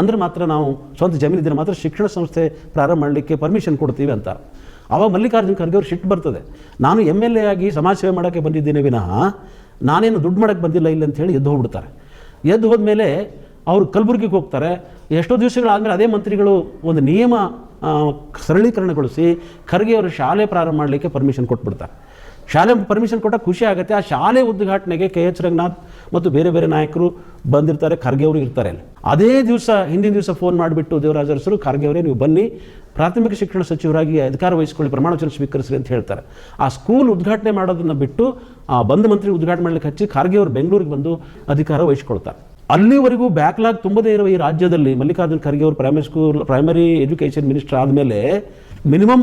ಅಂದ್ರೆ ಮಾತ್ರ ನಾವು ಸ್ವಂತ ಜಮೀನಿದ್ರೆ ಮಾತ್ರ ಶಿಕ್ಷಣ ಸಂಸ್ಥೆ ಪ್ರಾರಂಭ ಮಾಡಲಿಕ್ಕೆ ಪರ್ಮಿಷನ್ ಕೊಡ್ತೀವಿ ಅಂತ. ಅವಾಗ ಮಲ್ಲಿಕಾರ್ಜುನ ಖರ್ಗೆ ಅವ್ರು ಶಿಟ್ ಬರ್ತದೆ. ನಾನು ಎಂ ಎಲ್ ಎ ಆಗಿ ಸಮಾಜ ಸೇವೆ ಮಾಡೋಕ್ಕೆ ಬಂದಿದ್ದೀನಿ ವಿನಃ ನಾನೇನು ದುಡ್ಡು ಮಾಡೋಕ್ಕೆ ಬಂದಿಲ್ಲ ಇಲ್ಲ ಅಂತ ಹೇಳಿ ಎದ್ದು ಹೋಗ್ಬಿಡ್ತಾರೆ. ಎದ್ದು ಹೋದ್ಮೇಲೆ ಅವರು ಕಲಬುರಗಿಗೆ ಹೋಗ್ತಾರೆ. ಎಷ್ಟೋ ದಿವಸಗಳಾದಮೇಲೆ ಅದೇ ಮಂತ್ರಿಗಳು ಒಂದು ನಿಯಮ ಸರಳೀಕರಣಗೊಳಿಸಿ ಖರ್ಗೆ ಅವರು ಶಾಲೆ ಪ್ರಾರಂಭ ಮಾಡಲಿಕ್ಕೆ ಪರ್ಮಿಷನ್ ಕೊಟ್ಬಿಡ್ತಾರೆ. ಶಾಲೆ ಪರ್ಮಿಷನ್ ಕೊಟ್ಟಾಗ ಖುಷಿ ಆಗುತ್ತೆ. ಆ ಶಾಲೆ ಉದ್ಘಾಟನೆಗೆ ಕೆ ಎಚ್ ರಂಗನಾಥ್ ಮತ್ತು ಬೇರೆ ಬೇರೆ ನಾಯಕರು ಬಂದಿರ್ತಾರೆ. ಖರ್ಗೆ ಅವರು ಇರ್ತಾರೆ. ಅಲ್ಲಿ ಅದೇ ದಿವಸ, ಹಿಂದಿನ ದಿವಸ ಫೋನ್ ಮಾಡಿಬಿಟ್ಟು ದೇವರಾಜ ಅರಸರು, ಖರ್ಗೆ ಅವರೇ ನೀವು ಬನ್ನಿ, ಪ್ರಾಥಮಿಕ ಶಿಕ್ಷಣ ಸಚಿವರಾಗಿ ಅಧಿಕಾರ ವಹಿಸಿಕೊಳ್ಳಿ ಪ್ರಮಾಣ ವಚನ ಸ್ವೀಕರಿಸ್ರಿ ಅಂತ ಹೇಳ್ತಾರೆ. ಆ ಸ್ಕೂಲ್ ಉದ್ಘಾಟನೆ ಮಾಡೋದನ್ನು ಬಿಟ್ಟು, ಆ ಬಂದ ಮಂತ್ರಿ ಉದ್ಘಾಟನೆ ಮಾಡಲಿಕ್ಕೆ ಹಚ್ಚಿ ಖರ್ಗೆ ಅವರು ಬೆಂಗಳೂರಿಗೆ ಬಂದು ಅಧಿಕಾರ ವಹಿಸ್ಕೊಳ್ತಾರೆ. ಅಲ್ಲಿವರೆಗೂ ಬ್ಯಾಕ್ಲಾಗ್ ತುಂಬದೇ ಇರುವ ಈ ರಾಜ್ಯದಲ್ಲಿ ಮಲ್ಲಿಕಾರ್ಜುನ್ ಖರ್ಗೆ ಅವರು primary school primary education minister ಆದಮೇಲೆ ಮಿನಿಮಮ್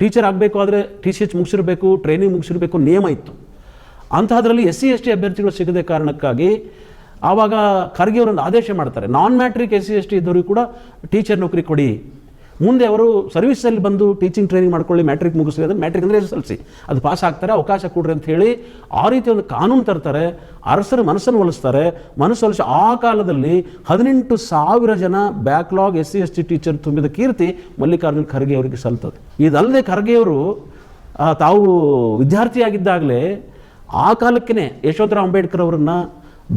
ಟೀಚರ್ ಆಗಬೇಕು ಆದರೆ ಟಿ ಸಿ ಎಚ್ ಮುಗಿಸಿರಬೇಕು ಟ್ರೈನಿಂಗ್ ಮುಗಿಸಿರಬೇಕು ನಿಯಮ ಇತ್ತು. ಅಂಥದ್ರಲ್ಲಿ ಎಸ್ ಸಿ ಎಸ್ ಟಿ ಅಭ್ಯರ್ಥಿಗಳು ಸಿಗದೆ ಕಾರಣಕ್ಕಾಗಿ ಆವಾಗ ಖರ್ಗೆ ಅವರೊಂದು ಆದೇಶ ಮಾಡ್ತಾರೆ. Non matric S C S T ಇದ್ದವರಿಗೂ ಕೂಡ ಟೀಚರ್ ನೌಕರಿ ಕೊಡಿ. ಮುಂದೆ ಅವರು ಸರ್ವಿಸಲ್ಲಿ ಬಂದು ಟೀಚಿಂಗ್ ಟ್ರೈನಿಂಗ್ ಮಾಡ್ಕೊಳ್ಳಿ ಮ್ಯಾಟ್ರಿಕ್ ಮುಗಿಸ್ಲಿ ಅಂದರೆ ಮ್ಯಾಟ್ರಿಕ್ ಅಂದರೆ ಎಸ್ ಎಲ್ ಅದು ಪಾಸ್ ಆಗ್ತಾರೆ, ಅವಕಾಶ ಕೊಡ್ರಿ ಅಂತ ಹೇಳಿ ಆ ರೀತಿ ಒಂದು ಕಾನೂನು ತರ್ತಾರೆ, ಅರಸರು ಮನಸ್ಸನ್ನು ಒಲಿಸ್ತಾರೆ. ಮನಸ್ಸು ಒಲಿಸಿ ಆ ಕಾಲದಲ್ಲಿ ಹದಿನೆಂಟು ಸಾವಿರ ಜನ backlog S C S T teacher ತುಂಬಿದ ಕೀರ್ತಿ ಮಲ್ಲಿಕಾರ್ಜುನ್ ಖರ್ಗೆ ಅವರಿಗೆ ಸಲ್ತದೆ ಇದಲ್ಲದೆ ಖರ್ಗೆಯವರು ತಾವು ವಿದ್ಯಾರ್ಥಿಯಾಗಿದ್ದಾಗಲೇ ಆ ಕಾಲಕ್ಕೇ ಯಶವಂತರಾವ್ ಅಂಬೇಡ್ಕರ್ ಅವರನ್ನ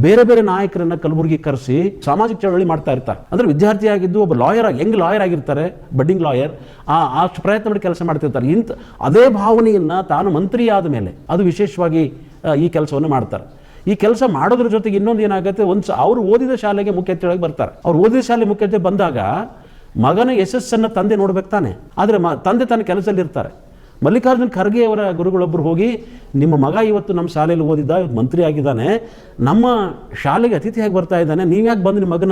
ಬೇರೆ ಬೇರೆ ನಾಯಕರನ್ನ ಕಲಬುರಗಿ ಕರೆಸಿ ಸಾಮಾಜಿಕ ಚಳವಳಿ ಮಾಡ್ತಾ ಇರ್ತಾರೆ. ಅಂದ್ರೆ ವಿದ್ಯಾರ್ಥಿಯಾಗಿದ್ದು ಒಬ್ಬ ಲಾಯರ್ ಹೆಂಗ್ ಲಾಯರ್ ಆಗಿರ್ತಾರೆ? ಬಡ್ಡಿಂಗ್ ಲಾಯರ್ ಆ, ಅಷ್ಟು ಪ್ರಯತ್ನ ಮಾಡಿ ಕೆಲಸ ಮಾಡ್ತಿರ್ತಾರೆ. ಇಂಥ ಅದೇ ಭಾವನೆಯನ್ನ ತಾನು ಮಂತ್ರಿ ಆದ ಮೇಲೆ ಅದು ವಿಶೇಷವಾಗಿ ಈ ಕೆಲಸವನ್ನು ಮಾಡ್ತಾರೆ. ಈ ಕೆಲಸ ಮಾಡೋದ್ರ ಜೊತೆಗೆ ಇನ್ನೊಂದು ಏನಾಗುತ್ತೆ? ಒಂದು ಅವರು ಓದಿದ ಶಾಲೆಗೆ ಮುಖ್ಯ ಅತಿಥಿಯಾಗಿ ಬರ್ತಾರೆ. ಅವ್ರು ಓದಿದ ಶಾಲೆ ಮುಖ್ಯ ಅತಿಥಿ ಬಂದಾಗ ಮಗನ ಯಶಸ್ಸನ್ನು ತಂದೆ ನೋಡ್ಬೇಕು ತಾನೆ. ಆದರೆ ತಂದೆ ತನ್ನ ಕೆಲಸದಲ್ಲಿ ಇರ್ತಾರೆ. ಮಲ್ಲಿಕಾರ್ಜುನ್ ಖರ್ಗೆ ಅವರ ಗುರುಗಳೊಬ್ಬರು ಹೋಗಿ ನಿಮ್ಮ ಮಗ ಇವತ್ತು ನಮ್ಮ ಶಾಲೆಯಲ್ಲಿ ಓದಿದ್ದ ಮಂತ್ರಿ ಆಗಿದ್ದಾನೆ. ನಮ್ಮ ಶಾಲೆಗೆ ಅತಿಥಿಯಾಗಿ ಬರ್ತಾ ಇದ್ದಾನೆ. ನೀವ್ಯಾಕೆ ಬಂದು ನಿಮ್ಮ ಮಗನ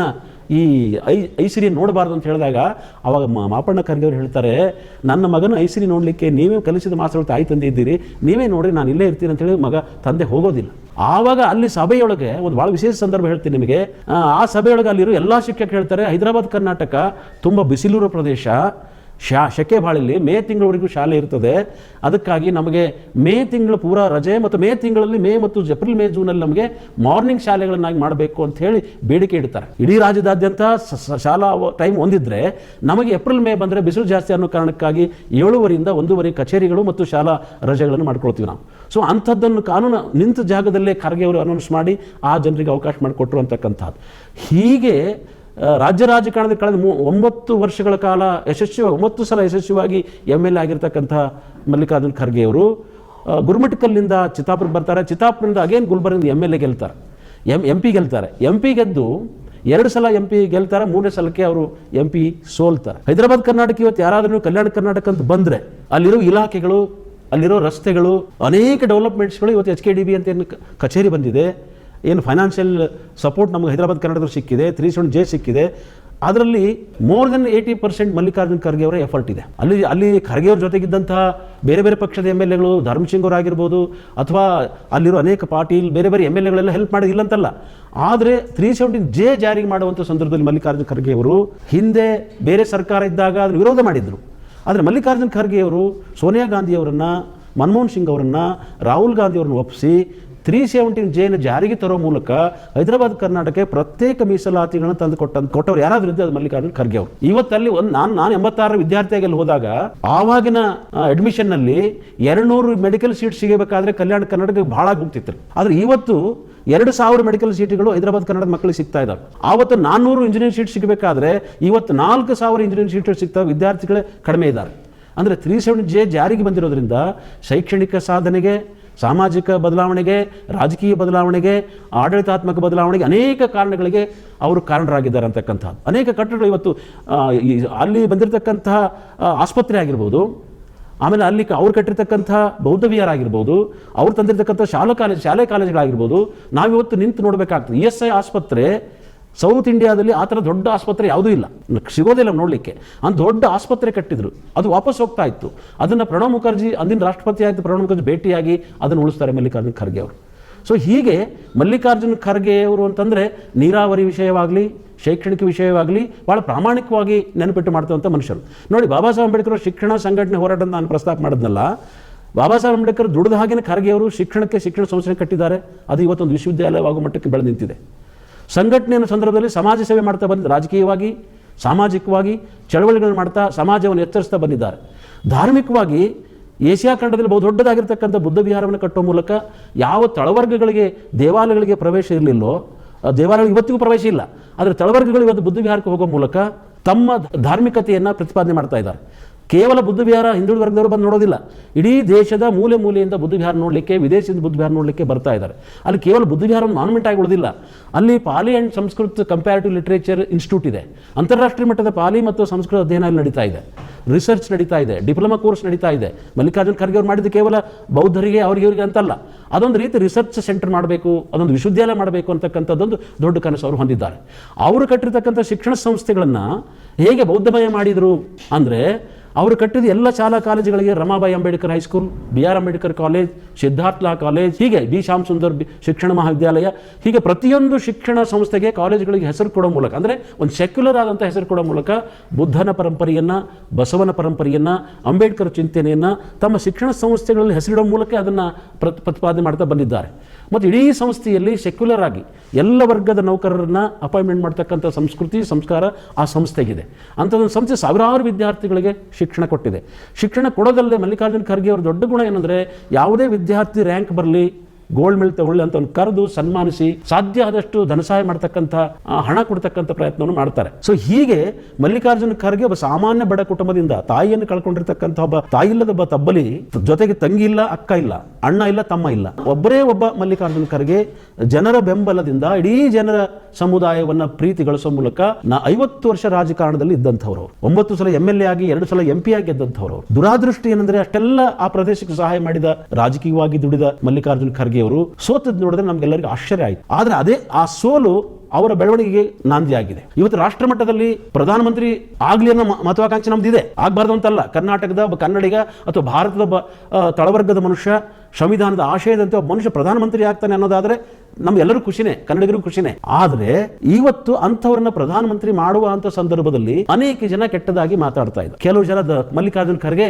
ಈ ಐ ಐಸಿರಿ ನೋಡಬಾರ್ದು ಅಂತ ಹೇಳಿದಾಗ ಅವಾಗ ಮಾಪಣ್ಣ ಖರ್ಗೆ ಹೇಳ್ತಾರೆ ನನ್ನ ಮಗನ ಐಸಿರಿ ನೋಡಲಿಕ್ಕೆ ನೀವೇ ಕಲಿಸಿದ ಮಾಸ್ತರು ತಾಯಿ ತಂದೆ ಇದ್ದೀರಿ. ನೀವೇ ನೋಡಿರಿ ನಾನು ಇಲ್ಲೇ ಇರ್ತೀನಿ ಅಂತೇಳಿ ಮಗ ತಂದೆ ಹೋಗೋದಿಲ್ಲ. ಆವಾಗ ಅಲ್ಲಿ ಸಭೆಯೊಳಗೆ ಒಂದು ಭಾಳ ವಿಶೇಷ ಸಂದರ್ಭ ಹೇಳ್ತೀನಿ ನಿಮಗೆ. ಆ, ಸಭೆಯೊಳಗೆ ಅಲ್ಲಿರೋ ಎಲ್ಲ ಶಿಕ್ಷಕರು ಹೇಳ್ತಾರೆ ಹೈದರಾಬಾದ್ ಕರ್ನಾಟಕ ತುಂಬ ಬಿಸಿಲಿರೋ ಪ್ರದೇಶ. ಶಾ ಸೆಕೆ ಬಾಳಲ್ಲಿ ಮೇ ತಿಂಗಳವರೆಗೂ ಶಾಲೆ ಇರ್ತದೆ. ಅದಕ್ಕಾಗಿ ನಮಗೆ ಮೇ ತಿಂಗಳು ಪೂರಾ ರಜೆ ಮತ್ತು ಮೇ ತಿಂಗಳಲ್ಲಿ ಮೇ ಮತ್ತು ಏಪ್ರಿಲ್, ಮೇ, ಜೂನಲ್ಲಿ ನಮಗೆ ಮಾರ್ನಿಂಗ್ ಶಾಲೆಗಳನ್ನಾಗಿ ಮಾಡಬೇಕು ಅಂತ ಹೇಳಿ ಬೇಡಿಕೆ ಇಡ್ತಾರೆ. ಇಡೀ ರಾಜ್ಯದಾದ್ಯಂತ ಶಾಲಾ ಟೈಮ್ ಹೊಂದಿದ್ರೆ ನಮಗೆ ಏಪ್ರಿಲ್, ಮೇ ಬಂದರೆ ಬಿಸಿಲು ಜಾಸ್ತಿ ಅನ್ನೋ ಕಾರಣಕ್ಕಾಗಿ ಏಳುವರಿಂದ ಒಂದೂವರೆ ಕಚೇರಿಗಳು ಮತ್ತು ಶಾಲಾ ರಜೆಗಳನ್ನು ಮಾಡ್ಕೊಳ್ತೀವಿ ನಾವು. ಸೊ ಅಂಥದ್ದನ್ನು ಕಾನೂನು ನಿಂತ ಜಾಗದಲ್ಲೇ ಖರ್ಗೆ ಅವರು ಅನೌನ್ಸ್ ಮಾಡಿ ಆ ಜನರಿಗೆ ಅವಕಾಶ ಮಾಡಿಕೊಟ್ರು ಅಂತಕ್ಕಂಥದ್ದು. ಹೀಗೆ ರಾಜ್ಯ ರಾಜಕಾರಣದ ಕಳೆದ ಮೂ ಒಂಬತ್ತು ವರ್ಷಗಳ ಕಾಲ ಯಶಸ್ವಿ ಒಂಬತ್ತು ಸಲ ಯಶಸ್ವಿಯಾಗಿ ಎಂ ಎಲ್ ಎ ಆಗಿರ್ತಕ್ಕಂತಹ ಮಲ್ಲಿಕಾರ್ಜುನ್ ಖರ್ಗೆ ಅವರು ಗುರುಮಠಕಲ್ಲಿಂದ ಚಿತ್ತಾಪುರಕ್ಕೆ ಬರ್ತಾರೆ. ಚಿತ್ತಾಪುರದಿಂದ ಅಗೇನ್ ಗುಲ್ಬರ್ಗಿಂದ ಎಂ ಎಲ್ ಎ ಗೆಲ್ತಾರೆ. ಎಂ ಎಂ ಪಿ ಗೆಲ್ತಾರೆ. ಎಂ ಪಿ ಗೆದ್ದು ಎರಡು ಸಲ ಎಂ ಪಿ ಗೆಲ್ತಾರೆ, ಮೂರನೇ ಸಲಕ್ಕೆ ಅವರು ಎಂ ಪಿ ಸೋಲ್ತಾರೆ. ಹೈದರಾಬಾದ್, ಕರ್ನಾಟಕ ಇವತ್ತು ಯಾರಾದರೂ ಕಲ್ಯಾಣ ಕರ್ನಾಟಕ ಅಂತ ಬಂದರೆ ಅಲ್ಲಿರೋ ಇಲಾಖೆಗಳು, ಅಲ್ಲಿರೋ ರಸ್ತೆಗಳು, ಅನೇಕ ಡೆವಲಪ್ಮೆಂಟ್ಸ್ಗಳು ಇವತ್ತು ಎಚ್ ಕೆ ಡಿ ಬಿ ಅಂತ ಏನು ಕಚೇರಿ ಬಂದಿದೆ. ಏನು ಫೈನಾನ್ಷಿಯಲ್ ಸಪೋರ್ಟ್ ನಮಗೆ ಹೈದರಾಬಾದ್ ಕರ್ನಾಟಕದಲ್ಲಿ ಸಿಕ್ಕಿದೆ ತ್ರೀ ಸೆವೆನ್ ಜೆ ಸಿಕ್ಕಿದೆ. ಅದರಲ್ಲಿ more than eighty percent Mallikarjun Kharge ಅವರ ಎಫರ್ಟ್ ಇದೆ. ಅಲ್ಲಿ ಅಲ್ಲಿ ಖರ್ಗೆ ಅವ್ರ ಜೊತೆಗಿದ್ದಂತಹ ಬೇರೆ ಬೇರೆ ಪಕ್ಷದ ಎಂ ಎಲ್ ಎಗಳು ಧರ್ಮಸಿಂಗ್ ಅವರಾಗಿರ್ಬೋದು ಅಥವಾ ಅಲ್ಲಿರೋ ಅನೇಕ ಪಾಟೀಲ್ ಬೇರೆ ಬೇರೆ ಎಂ ಎಲ್ ಎಗಳೆಲ್ಲ ಹೆಲ್ಪ್ ಮಾಡಿದಿಲ್ಲ ಇಲ್ಲಂತಲ್ಲ. ಆದರೆ ತ್ರೀ ಸೆವೆಂಟೀನ್ ಜೆ ಜಾರಿಗೆ ಮಾಡುವಂಥ ಸಂದರ್ಭದಲ್ಲಿ ಮಲ್ಲಿಕಾರ್ಜುನ್ ಖರ್ಗೆ ಅವರು ಹಿಂದೆ ಬೇರೆ ಸರ್ಕಾರ ಇದ್ದಾಗ ಅದನ್ನು ವಿರೋಧ ಮಾಡಿದರು. ಆದರೆ ಮಲ್ಲಿಕಾರ್ಜುನ್ ಖರ್ಗೆ ಅವರು ಸೋನಿಯಾ ಗಾಂಧಿ ಅವರನ್ನ, ಮನಮೋಹನ್ ಸಿಂಗ್ ಅವರನ್ನು, ರಾಹುಲ್ ಗಾಂಧಿ ಅವರನ್ನು ಒಪ್ಪಿಸಿ ತ್ರೀ ಸೆವೆಂಟೀನ್ ಜೇನ ಜಾರಿಗೆ ತರೋ ಮೂಲಕ ಹೈದರಾಬಾದ್, ಕರ್ನಾಟಕಕ್ಕೆ ಪ್ರತ್ಯೇಕ ಮೀಸಲಾತಿಗಳನ್ನು ತಂದು ಕೊಟ್ಟ ಕೊಟ್ಟವರು ಯಾರಾದ್ರೂ ಇದ್ದರೆ ಅದು ಮಲ್ಲಿಕಾರ್ಜುನ್ ಖರ್ಗೆ ಅವರು. ಇವತ್ತಲ್ಲಿ ಒಂದು ನಾನು ನಾನು ಎಂಬತ್ತಾರರ ವಿದ್ಯಾರ್ಥಿಯಾಗಿ ಅಲ್ಲಿ ಹೋದಾಗ ಆವಾಗಿನ ಅಡ್ಮಿಷನ್ನಲ್ಲಿ ಎರಡುನೂರು ಮೆಡಿಕಲ್ ಸೀಟ್ ಸಿಗಬೇಕಾದ್ರೆ ಕಲ್ಯಾಣ ಕರ್ನಾಟಕ ಬಹಳ ಹೋಗ್ತಿತ್ತು. ಆದರೆ ಇವತ್ತು ಎರಡು ಸಾವಿರ ಮೆಡಿಕಲ್ ಸೀಟ್ಗಳು ಹೈದರಾಬಾದ್ ಕನ್ನಡದ ಮಕ್ಕಳಿಗೆ ಸಿಗ್ತಾ ಇದ್ದಾವೆ ಆವತ್ತು ನಾನ್ನೂರು ಇಂಜಿನಿಯರಿಂಗ್ ಸೀಟ್ ಸಿಗಬೇಕಾದ್ರೆ ಇವತ್ತು ನಾಲ್ಕು ಸಾವಿರ ಇಂಜಿನಿಯರಿಂಗ್ ಸೀಟ್ಗಳು ಸಿಗ್ತಾವೆ, ವಿದ್ಯಾರ್ಥಿಗಳೇ ಕಡಿಮೆ ಇದ್ದಾರೆ. ಅಂದರೆ ತ್ರೀ ಸೆವೆಂಟಿ ಜೆ ಜಾರಿಗೆ ಬಂದಿರೋದ್ರಿಂದ ಶೈಕ್ಷಣಿಕ ಸಾಧನೆಗೆ ಸಾಮಾಜಿಕ ಬದಲಾವಣೆಗೆ, ರಾಜಕೀಯ ಬದಲಾವಣೆಗೆ, ಆಡಳಿತಾತ್ಮಕ ಬದಲಾವಣೆಗೆ ಅನೇಕ ಕಾರಣಗಳಿಗೆ ಅವರು ಕಾರಣರಾಗಿದ್ದಾರೆ ಅಂತಕ್ಕಂಥದ್ದು. ಅನೇಕ ಕಟ್ಟಡಗಳು ಇವತ್ತು ಅಲ್ಲಿ ಬಂದಿರತಕ್ಕಂತಹ ಆಸ್ಪತ್ರೆ ಆಗಿರ್ಬೋದು, ಆಮೇಲೆ ಅಲ್ಲಿ ಅವ್ರು ಕಟ್ಟಿರ್ತಕ್ಕಂಥ ಬೌದ್ಧ ವಿಹಾರ ಆಗಿರ್ಬೋದು, ಅವ್ರು ತಂದಿರತಕ್ಕಂಥ ಶಾಲಾ ಕಾಲೇಜ್ ಶಾಲೆ ಕಾಲೇಜುಗಳಾಗಿರ್ಬೋದು, ನಾವಿವತ್ತು ನಿಂತು ನೋಡಬೇಕಾಗ್ತದೆ. ಇ ಎಸ್ ಐ ಆಸ್ಪತ್ರೆ ಸೌತ್ ಇಂಡಿಯಾದಲ್ಲಿ ಆ ಥರ ದೊಡ್ಡ ಆಸ್ಪತ್ರೆ ಯಾವುದೂ ಇಲ್ಲ. ಸಿಗೋದಿಲ್ಲ ನೋಡಲಿಕ್ಕೆ. ಅಂತ ದೊಡ್ಡ ಆಸ್ಪತ್ರೆ ಕಟ್ಟಿದ್ರು. ಅದು ವಾಪಸ್ ಹೋಗ್ತಾ ಇತ್ತು. ಅದನ್ನು ಪ್ರಣವ್ ಮುಖರ್ಜಿ, ಅಂದಿನ ರಾಷ್ಟ್ರಪತಿ ಆಯಿತು ಪ್ರಣವ್ ಮುಖರ್ಜಿ ಭೇಟಿಯಾಗಿ ಅದನ್ನು ಉಳಿಸ್ತಾರೆ ಮಲ್ಲಿಕಾರ್ಜುನ್ ಖರ್ಗೆ ಅವರು. ಸೊ ಹೀಗೆ ಮಲ್ಲಿಕಾರ್ಜುನ್ ಖರ್ಗೆ ಅವರು ಅಂತಂದರೆ ನೀರಾವರಿ ವಿಷಯವಾಗಲಿ, ಶೈಕ್ಷಣಿಕ ವಿಷಯವಾಗಲಿ ಭಾಳ ಪ್ರಾಮಾಣಿಕವಾಗಿ ನೆನಪಿಟ್ಟು ಮಾಡ್ತಕ್ಕಂಥ ಮನುಷ್ಯರು. ನೋಡಿ ಬಾಬಾ ಸಾಹೇಬ್ ಅಂಬೇಡ್ಕರ್ ಶಿಕ್ಷಣ ಸಂಘಟನೆ ಹೋರಾಟ ನಾನು ಪ್ರಸ್ತಾಪ ಮಾಡಿದ್ನಲ್ಲ ಬಾಬಾ ಸಾಹೇಬ್ ಅಂಬೇಡ್ಕರ್ ದುಡಿದ ಹಾಗೆಯೇ ಖರ್ಗೆ ಅವರು ಶಿಕ್ಷಣಕ್ಕೆ, ಶಿಕ್ಷಣ ಸಂಸ್ಥೆ ಕಟ್ಟಿದ್ದಾರೆ. ಅದು ಇವತ್ತೊಂದು ವಿಶ್ವವಿದ್ಯಾಲಯವಾಗುವ ಮಟ್ಟಕ್ಕೆ ಬೆಳೆದು ನಿಂತಿದೆ ಸಂಘಟನೆಯ ಸಂದರ್ಭದಲ್ಲಿ ಸಮಾಜ ಸೇವೆ ಮಾಡ್ತಾ ಬಂದ ರಾಜಕೀಯವಾಗಿ, ಸಾಮಾಜಿಕವಾಗಿ ಚಳವಳಿಗಳನ್ನು ಮಾಡ್ತಾ ಸಮಾಜವನ್ನು ಎಚ್ಚರಿಸ್ತಾ ಬಂದಿದ್ದಾರೆ. ಧಾರ್ಮಿಕವಾಗಿ ಏಷ್ಯಾ ಖಂಡದಲ್ಲಿ ಬಹು ದೊಡ್ಡದಾಗಿರ್ತಕ್ಕಂಥ ಬುದ್ಧ ವಿಹಾರವನ್ನು ಕಟ್ಟುವ ಮೂಲಕ ಯಾವ ತಳವರ್ಗಗಳಿಗೆ ದೇವಾಲಯಗಳಿಗೆ ಪ್ರವೇಶ ಇರಲಿಲ್ಲೋ ದೇವಾಲಯಗಳಿಗೆ ಇವತ್ತಿಗೂ ಪ್ರವೇಶ ಇಲ್ಲ, ಆದರೆ ತಳವರ್ಗಗಳು ಇವತ್ತು ಬುದ್ಧ ವಿಹಾರಕ್ಕೆ ಹೋಗೋ ಮೂಲಕ ತಮ್ಮ ಧಾರ್ಮಿಕತೆಯನ್ನು ಪ್ರತಿಪಾದನೆ ಮಾಡ್ತಾ ಇದ್ದಾರೆ. ಕೇವಲ ಬುದ್ಧ ವಿಹಾರ ಹಿಂದುಳಿದ ವರ್ಗದವರು ಬಂದು ನೋಡೋದಿಲ್ಲ. ಇಡೀ ದೇಶದ ಮೂಲೆ ಮೂಲೆಯಿಂದ ಬುದ್ಧ ವಿಹಾರ ನೋಡಲಿಕ್ಕೆ, ವಿದೇಶದಿಂದ ಬುದ್ಧ ವಿಹಾರ ನೋಡಲಿಕ್ಕೆ ಬರ್ತಾ ಇದ್ದಾರೆ. ಅಲ್ಲಿ ಕೇವಲ ಬುದ್ಧ ವಿಹಾರ ಒಂದು ಮಾನ್ಮೆಂಟ್ ಆಗಿ ಉಳಿದಿಲ್ಲ ಅಲ್ಲಿ Pali and Sanskrit comparative literature institute ಇದೆ. ಅಂತಾರಾಷ್ಟ್ರೀಯ ಮಟ್ಟದ ಪಾಲಿ ಮತ್ತು ಸಂಸ್ಕೃತ ಅಧ್ಯಯನ ಅಲ್ಲಿ ನಡೀತಾ ಇದೆ. ರಿಸರ್ಚ್ ನಡೀತಾ ಇದೆ. ಡಿಪ್ಲೊಮಾ ಕೋರ್ಸ್ ನಡೀತಾ ಇದೆ. ಮಲ್ಲಿಕಾರ್ಜುನ್ ಖರ್ಗೆ ಅವ್ರು ಮಾಡಿದ್ದು ಕೇವಲ ಬೌದ್ಧರಿಗೆ, ಅವ್ರಿಗೆ, ಇವರಿಗೆ ಅಂತಲ್ಲ. ಅದೊಂದು ರೀತಿ ರಿಸರ್ಚ್ ಸೆಂಟರ್ ಮಾಡಬೇಕು, ಅದೊಂದು ವಿಶ್ವವಿದ್ಯಾಲಯ ಮಾಡಬೇಕು ಅಂತಕ್ಕಂಥದ್ದೊಂದು ದೊಡ್ಡ ಕನಸು ಅವರು ಹೊಂದಿದ್ದಾರೆ. ಅವರು ಕಟ್ಟಿರ್ತಕ್ಕಂಥ ಶಿಕ್ಷಣ ಸಂಸ್ಥೆಗಳನ್ನು ಹೇಗೆ ಬೌದ್ಧಮಯ ಮಾಡಿದರು ಅಂದರೆ ಅವರು ಕಟ್ಟಿದ ಎಲ್ಲ ಶಾಲಾ ಕಾಲೇಜುಗಳಿಗೆ Ramabai Ambedkar high school, B R Ambedkar college ಸಿದ್ಧಾರ್ಥ್ಲಾ college, ಹೀಗೆ ಬಿ ಶ್ಯಾಮ್ ಸುಂದರ್ ಶಿಕ್ಷಣ ಮಹಾವಿದ್ಯಾಲಯ, ಹೀಗೆ ಪ್ರತಿಯೊಂದು ಶಿಕ್ಷಣ ಸಂಸ್ಥೆಗೆ ಕಾಲೇಜುಗಳಿಗೆ ಹೆಸರು ಕೊಡೋ ಮೂಲಕ, ಅಂದರೆ ಒಂದು ಸೆಕ್ಯುಲರ್ ಆದಂಥ ಹೆಸರು ಕೊಡೋ ಮೂಲಕ ಬುದ್ಧನ ಪರಂಪರೆಯನ್ನು, ಬಸವನ ಪರಂಪರೆಯನ್ನು, ಅಂಬೇಡ್ಕರ್ ಚಿಂತನೆಯನ್ನು ತಮ್ಮ ಶಿಕ್ಷಣ ಸಂಸ್ಥೆಗಳಲ್ಲಿ ಹೆಸರಿಡೋ ಮೂಲಕ ಅದನ್ನು ಪ್ರತ್, ಪ್ರತಿಪಾದನೆ ಮಾಡ್ತಾ ಬಂದಿದ್ದಾರೆ. ಮತ್ತು ಇಡೀ ಸಂಸ್ಥೆಯಲ್ಲಿ ಸೆಕ್ಯುಲರ್ ಆಗಿ ಎಲ್ಲ ವರ್ಗದ ನೌಕರರನ್ನ ಅಪಾಯಿಂಟ್ಮೆಂಟ್ ಮಾಡ್ತಕ್ಕಂಥ ಸಂಸ್ಕೃತಿ, ಸಂಸ್ಕಾರ ಆ ಸಂಸ್ಥೆಗಿದೆ. ಅಂಥದ್ದೊಂದು ಸಂಸ್ಥೆ ಸಾವಿರಾರು ವಿದ್ಯಾರ್ಥಿಗಳಿಗೆ ಶಿಕ್ಷಣ ಕೊಟ್ಟಿದೆ. ಶಿಕ್ಷಣ ಕೊಡೋದಲ್ಲದೆ ಮಲ್ಲಿಕಾರ್ಜುನ ಖರ್ಗೆ ಅವರ ದೊಡ್ಡ ಗುಣ ಏನಂದರೆ ಯಾವುದೇ ವಿದ್ಯಾರ್ಥಿ ರ್ಯಾಂಕ್ ಬರಲಿ ಗೋಲ್ಡ್ ಮಿಲ್ ತಗೊಳ್ಳಿ ಅಂತ ಒಂದು ಕರೆದು ಸನ್ಮಾನಿಸಿ ಸಾಧ್ಯ ಆದಷ್ಟು ಧನಸಹಾಯ ಮಾಡ್ತಕ್ಕಂಥ ಆ, ಹಣ ಕೊಡ್ತಕ್ಕಂಥ ಪ್ರಯತ್ನವನ್ನು ಮಾಡ್ತಾರೆ. ಸೊ ಹೀಗೆ ಮಲ್ಲಿಕಾರ್ಜುನ ಖರ್ಗೆ ಒಬ್ಬ ಸಾಮಾನ್ಯ ಬಡ ಕುಟುಂಬದಿಂದ ತಾಯಿಯನ್ನು ಕಳ್ಕೊಂಡಿರ್ತಕ್ಕಂಥ ಒಬ್ಬ ತಾಯಿಲ್ಲದ ಒಬ್ಬ ತಬ್ಬಲಿ ಜೊತೆಗೆ ತಂಗಿ ಇಲ್ಲ ಅಕ್ಕ ಇಲ್ಲ ಅಣ್ಣ ಇಲ್ಲ ತಮ್ಮ ಇಲ್ಲ. ಒಬ್ಬರೇ ಒಬ್ಬ ಮಲ್ಲಿಕಾರ್ಜುನ ಖರ್ಗೆ ಜನರ ಬೆಂಬಲದಿಂದ ಇಡೀ ಜನರ ಸಮುದಾಯವನ್ನ ಪ್ರೀತಿ ಗಳಿಸೋ ಮೂಲಕ ನಾ ಐವತ್ತು ವರ್ಷ ರಾಜಕಾರಣದಲ್ಲಿ ಇದ್ದಂಥವ್ರು. ಒಂಬತ್ತು ಸಲ ಎಂ ಎಲ್ ಎ ಆಗಿ ಎರಡು ಸಲ ಎಂ ಪಿ ಆಗಿ ಗೆದ್ದಂಥವ್ರು. ದುರಾದೃಷ್ಟಿ ಏನಂದ್ರೆ ಅಷ್ಟೆಲ್ಲ ಆ ಪ್ರದೇಶಕ್ಕೆ ಸಹಾಯ ಮಾಡಿದ ರಾಜಕೀಯವಾಗಿ ದುಡಿದ ಮಲ್ಲಿಕಾರ್ಜುನ ಖರ್ಗೆ ಅವರು ಸೋತದ್ ನೋಡಿದ್ರೆ ನಮ್ಗೆಲ್ಲರಿಗೂ ಆಶ್ಚರ್ಯ ಆಯ್ತು. ಆದ್ರೆ ಅದೇ ಆ ಸೋಲು ಅವರ ಬೆಳವಣಿಗೆಗೆ ನಾಂದಿಯಾಗಿದೆ ಇವತ್ತು ರಾಷ್ಟ್ರ ಮಟ್ಟದಲ್ಲಿ ಪ್ರಧಾನಮಂತ್ರಿ ಆಗ್ಲಿ ಅನ್ನೋ ಮಹತ್ವಾಕಾಂಕ್ಷೆ ನಮ್ದಿದೆ. ಆಗ್ಬಾರ್ದು ಅಂತಲ್ಲ ಕರ್ನಾಟಕದ ಒಬ್ಬ ಕನ್ನಡಿಗ ಅಥವಾ ಭಾರತದ ಒಬ್ಬ ತಳವರ್ಗದ ಮನುಷ್ಯ, ಸಂವಿಧಾನದ ಆಶಯದಂತೆ ಒಬ್ಬ ಮನುಷ್ಯ ಪ್ರಧಾನಮಂತ್ರಿ ಆಗ್ತಾನೆ ಅನ್ನೋದಾದ್ರೆ ನಮ್ಗೆಲ್ಲರೂ ಖುಷಿನೇ, ಕನ್ನಡಿಗರು ಖುಷಿನೇ. ಆದ್ರೆ ಇವತ್ತು ಅಂಥವ್ರನ್ನ ಪ್ರಧಾನಮಂತ್ರಿ ಮಾಡುವ ಅಂತ ಸಂದರ್ಭದಲ್ಲಿ ಅನೇಕ ಜನ ಕೆಟ್ಟದಾಗಿ ಮಾತಾಡ್ತಾ ಇದ್ದಾರೆ. ಕೆಲವು ಜನ ಮಲ್ಲಿಕಾರ್ಜುನ್ ಖರ್ಗೆ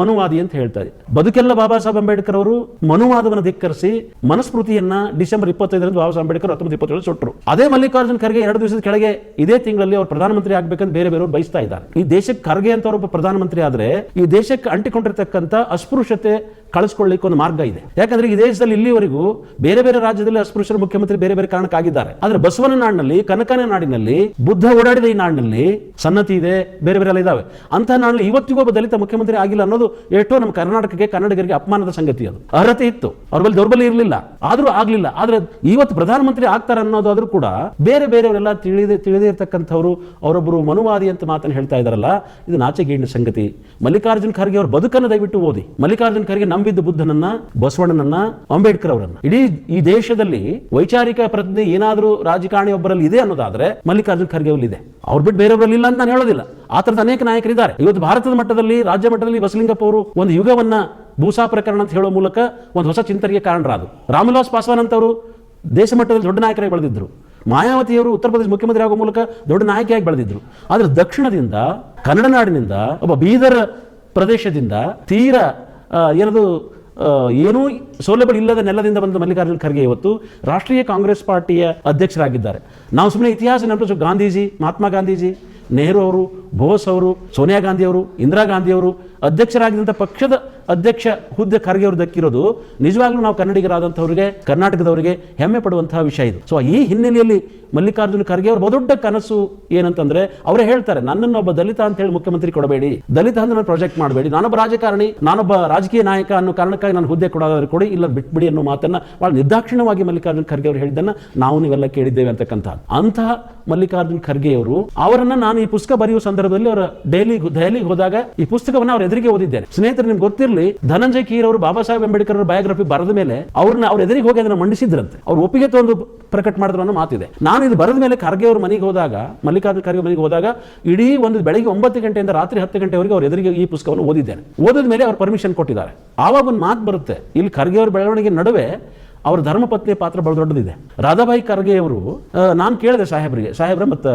ಮನುವಾದಿ ಅಂತ ಹೇಳ್ತಾ ಇದ್ದಾರೆ. ಬದುಕೆಲ್ಲ ಬಾಬಾ ಸಾಹೇಬ್ ಅಂಬೇಡ್ಕರ್ ಅವರು ಮನುವಾದವನ್ನು ಧಿಕ್ಕರಿಸಿ ಮನಸ್ಮೃತಿಯನ್ನ ಡಿಸೆಂಬರ್ ಇಪ್ಪತ್ತೈದರಿಂದ ಬಾಬಾ ಸಾಹೇಬ್ ಅಂಬೇಡ್ಕರ್ ಹತ್ತೊಂಬತ್ತು ಇಪ್ಪತ್ತೇಳು ಸುಟ್ಟರು ಅದೇ ಮಲ್ಲಿಕಾರ್ಜುನ್ ಖರ್ಗೆ ಎರಡು ದಿವಸದ ಕೆಳಗೆ ಇದೇ ತಿಂಗಳಲ್ಲಿ ಅವರು ಪ್ರಧಾನಮಂತ್ರಿ ಆಗ್ಬೇಕಂತ ಬೇರೆ ಬೇರೆಯವರು ಬಯಸ್ತಾ ಇದ್ದಾರೆ. ಈ ದೇಶಕ್ಕೆ ಖರ್ಗೆ ಅಂತ ಒಬ್ಬ ಪ್ರಧಾನಮಂತ್ರಿ ಆದ್ರೆ ಈ ದೇಶಕ್ಕೆ ಅಂಟಿಕೊಂಡಿರ್ತಕ್ಕಂಥ ಅಸ್ಪೃಶ್ಯತೆ ಕಳಿಸ್ಕೊಳ್ಳಿಕ್ಕೆ ಒಂದು ಮಾರ್ಗ ಇದೆ. ಯಾಕಂದ್ರೆ ಈ ದೇಶದಲ್ಲಿ ಇಲ್ಲಿವರೆಗೂ ಬೇರೆ ಬೇರೆ ರಾಜ್ಯದಲ್ಲಿ ಅಸ್ಪೃಶ್ಯರ ಮುಖ್ಯಮಂತ್ರಿ ಬೇರೆ ಬೇರೆ ಕಾರಣಕ್ಕಾಗಿದ್ದಾರೆ. ಆದ್ರೆ ಬಸವನ ನಾಡಿನಲ್ಲಿ, ಕನಕನ ನಾಡಿನಲ್ಲಿ, ಬುದ್ಧ ಓಡಾಡಿದ ಈ ನಾಡಿನಲ್ಲಿ ಸನ್ನತಿ ಇದೆ, ಬೇರೆ ಬೇರೆ ಎಲ್ಲ ಇದಾವೆ. ಅಂತ ನಾಡಿನಲ್ಲಿ ಇವತ್ತಿಗೂ ಒಬ್ಬ ದಲಿತ ಮುಖ್ಯಮಂತ್ರಿ ಆಗಿಲ್ಲ ಅನ್ನೋದು ಎಷ್ಟೋ ನಮ್ಮ ಕರ್ನಾಟಕಕ್ಕೆ, ಕನ್ನಡಿಗರಿಗೆ ಅಪಮಾನದ ಸಂಗತಿ ಅದು. ಅರ್ಹತೆ ಇತ್ತು. ಅವ್ರ ಬಳಿ ದೌರ್ಬಲ್ಯ ಇರಲಿಲ್ಲ. ಆದ್ರೂ ಆಗ್ಲಿಲ್ಲ. ಆದ್ರೆ ಇವತ್ತು ಪ್ರಧಾನಮಂತ್ರಿ ಆಗ್ತಾರೆ ಅನ್ನೋದಾದ್ರೂ ಕೂಡ ಬೇರೆ ಬೇರೆಯವರೆಲ್ಲ ತಿಳಿದೇ ತಿಳಿದೇ ಇರತಕ್ಕಂಥವ್ರು, ಅವರೊಬ್ಬರು ಮನುವಾದಿ ಅಂತ ಮಾತನ್ನು ಹೇಳ್ತಾ ಇದಾರಲ್ಲ ಇದು ನಾಚೆಗೇಡಿನ ಸಂಗತಿ. ಮಲ್ಲಿಕಾರ್ಜುನ್ ಖರ್ಗೆ ಅವ್ರ ಬದುಕನ್ನು ದಯವಿಟ್ಟು ಓದಿ. ಮಲ್ಲಿಕಾರ್ಜುನ್ ಖರ್ಗೆ ನಂಬಿದ್ದ ಬುದ್ಧನನ್ನ, ಬಸವಣ್ಣನನ್ನ, ಅಂಬೇಡ್ಕರ್ ಅವರನ್ನ. ಇಡೀ ಈ ದೇಶದಲ್ಲಿ ವೈಚಾರಿಕ ಪ್ರತಿನಿಧಿ ಏನಾದರೂ ರಾಜಕಾರಣಿ ಒಬ್ಬರಲ್ಲಿ ಇದೆ ಅನ್ನೋದಾದ್ರೆ ಮಲ್ಲಿಕಾರ್ಜುನ್ ಖರ್ಗೆ ಇದೆ ಅವ್ರು ಬಿಟ್ಟು ಬೇರೆಯವರಲ್ಲಿ ಇಲ್ಲ ಅಂತ ನಾನು ಹೇಳೋದಿಲ್ಲ. ಆ ಥರದ ಅನೇಕ ನಾಯಕರಿದ್ದಾರೆ. ಇವತ್ತು ಭಾರತದ ಮಟ್ಟದಲ್ಲಿ, ರಾಜ್ಯ ಮಟ್ಟದಲ್ಲಿ ಬಸಲಿಂಗಪ್ಪ ಅವರು ಒಂದು ಯುಗವನ್ನ ಭೂಸಾ ಪ್ರಕರಣ ಅಂತ ಹೇಳೋ ಮೂಲಕ ಒಂದು ಹೊಸ ಚಿಂತನೆಗೆ ಕಾರಣರಾದರು. ರಾಮವಿಲಾಸ್ ಪಾಸ್ವಾನ್ ಅಂತವರು ದೇಶ ಮಟ್ಟದಲ್ಲಿ ದೊಡ್ಡ ನಾಯಕರಾಗಿ ಬೆಳೆದಿದ್ರು. ಮಾಯಾವತಿಯವರು ಉತ್ತರ ಪ್ರದೇಶ ಮುಖ್ಯಮಂತ್ರಿ ಆಗೋ ಮೂಲಕ ದೊಡ್ಡ ನಾಯಕಿಯಾಗಿ ಬೆಳೆದಿದ್ರು. ಆದರೆ ದಕ್ಷಿಣದಿಂದ, ಕನ್ನಡ ನಾಡಿನಿಂದ, ಒಬ್ಬ ಬೀದರ್ ಪ್ರದೇಶದಿಂದ ತೀರ ಏನದು ಏನೂ ಸೌಲಭ್ಯ ಇಲ್ಲದ ನೆಲದಿಂದ ಬಂದ ಮಲ್ಲಿಕಾರ್ಜುನ ಖರ್ಗೆ ಇವತ್ತು ರಾಷ್ಟ್ರೀಯ ಕಾಂಗ್ರೆಸ್ ಪಾರ್ಟಿಯ ಅಧ್ಯಕ್ಷರಾಗಿದ್ದಾರೆ. ನಾವು ಸುಮ್ಮನೆ ಇತಿಹಾಸ ನೆನಪಿಸೋ ಗಾಂಧೀಜಿ, ಮಹಾತ್ಮ ಗಾಂಧೀಜಿ, ನೆಹರು ಅವರು, ಬೋಸ್ ಅವರು, ಸೋನಿಯಾ ಗಾಂಧಿ ಅವರು, ಇಂದಿರಾ ಗಾಂಧಿ ಅವರು ಅಧ್ಯಕ್ಷರಾಗಿದ್ದಂಥ ಪಕ್ಷದ ಅಧ್ಯಕ್ಷ ಹುದ್ದೆ ಖರ್ಗೆ ಅವರು ದಕ್ಕಿರೋದು, ನಿಜವಾಗ್ಲೂ ನಾವು ಕನ್ನಡಿಗರಾದಂಥವ್ರಿಗೆ, ಕರ್ನಾಟಕದವರಿಗೆ ಹೆಮ್ಮೆ ಪಡುವಂತಹ ವಿಷಯ ಇದು. ಸೊ ಈ ಹಿನ್ನೆಲೆಯಲ್ಲಿ ಮಲ್ಲಿಕಾರ್ಜುನ ಖರ್ಗೆ ಅವರು ಬಹುದೊಡ್ಡ ಕನಸು ಏನಂತಂದ್ರೆ, ಅವರೇ ಹೇಳ್ತಾರೆ ನನ್ನನ್ನು ಒಬ್ಬ ದಲಿತ ಅಂತ ಹೇಳಿ ಮುಖ್ಯಮಂತ್ರಿ ಕೊಡಬೇಡಿ, ದಲಿತ ಅಂದ್ರೆ ನಾನು ಪ್ರಾಜೆಕ್ಟ್ ಮಾಡಬೇಡಿ, ನಾನೊಬ್ಬ ರಾಜಕಾರಣಿ, ನಾನೊಬ್ಬ ರಾಜಕೀಯ ನಾಯಕ ಅನ್ನೋ ಕಾರಣಕ್ಕಾಗಿ ನಾನು ಹುದ್ದೆ ಕೊಡೋದಾದ್ರೆ ಕೊಡಿ, ಇಲ್ಲ ಬಿಟ್ಬಿಡಿ ಅನ್ನೋ ಮಾತನ್ನ ಬಹಳ ನಿರ್ದಾಕ್ಷಿಣ್ಯವಾಗಿ ಮಲ್ಲಿಕಾರ್ಜುನ ಖರ್ಗೆ ಅವರು ಹೇಳಿದ್ದನ್ನ ನಾವು ನೀವೆಲ್ಲ ಕೇಳಿದ್ದೇವೆ ಅಂತಕ್ಕಂಥ ಅಂತಹ ಮಲ್ಲಿಕಾರ್ಜುನ್ ಖರ್ಗೆ ಅವರು ಅವರನ್ನ ನಾನು ಈ ಪುಸ್ತಕ ಬರೆಯುವ ಸಂದರ್ಭದಲ್ಲಿ ಅವರ ಡೈಲಿ ದೆಹಲಿಗೆ ಹೋದಾಗ ಈ ಪುಸ್ತಕವನ್ನು ಅವ್ರ ಎದುರಿಗೆ ಓದಿದ್ದೇನೆ. ಸ್ನೇಹಿತರು, ನಿಮ್ಗೆ ಗೊತ್ತಿರಲಿ, ಧನಂಜಯ ಕೀರ್ ಅವರು ಬಾಬಾ ಸಾಹೇಬ್ ಅಂಬೇಡ್ಕರ್ ಅವರ ಬಯೋಗ್ರಫಿ ಬರೆದ ಮೇಲೆ ಅವ್ರನ್ನ ಅವ್ರ ಎದುರಿಗೆ ಹೋಗಿ ಅದನ್ನು ಮಂಡಿಸಿದ್ರಂತೆ. ಅವ್ರು ಒಪ್ಪಿಗೆ ತಂದು ಪ್ರಕಟ ಮಾಡಿದ್ರು ಅನ್ನೋ ಮಾತಿದೆ. ನಾನು ಇದು ಬರೆದ ಮೇಲೆ ಖರ್ಗೆ ಅವ್ರ ಮನೆಗೆ ಹೋದಾಗ, ಮಲ್ಲಿಕಾರ್ಜುನ ಖರ್ಗೆ ಮನೆಗೆ ಹೋದಾಗ ಇಡೀ ಒಂದು ಬೆಳಗ್ಗೆ ಒಂಬತ್ತು ಗಂಟೆಯಿಂದ ರಾತ್ರಿ ಹತ್ತು ಗಂಟೆವರೆಗೆ ಅವ್ರ ಎದುರಿಗೆ ಈ ಪುಸ್ತಕವನ್ನು ಓದಿದ್ದೇನೆ. ಓದಿದ ಮೇಲೆ ಅವ್ರು ಪರ್ಮಿಷನ್ ಕೊಟ್ಟಿದ್ದಾರೆ. ಆವಾಗ ಒಂದು ಮಾತು ಬರುತ್ತೆ. ಇಲ್ಲಿ ಖರ್ಗೆ ಅವ್ರ ಬೆಳವಣಿಗೆ ನಡುವೆ ಅವರ ಧರ್ಮಪತ್ನಿಯ ಪಾತ್ರ ಬಹಳ ದೊಡ್ಡದಿದೆ. ರಾಧಾಬಾಯಿ ಖರ್ಗೆ ಅವರು ನಾನು ಕೇಳಿದೆ ಸಾಹೇಬರಿಗೆ, ಸಾಹೇಬ್ರ ಮತ್ತು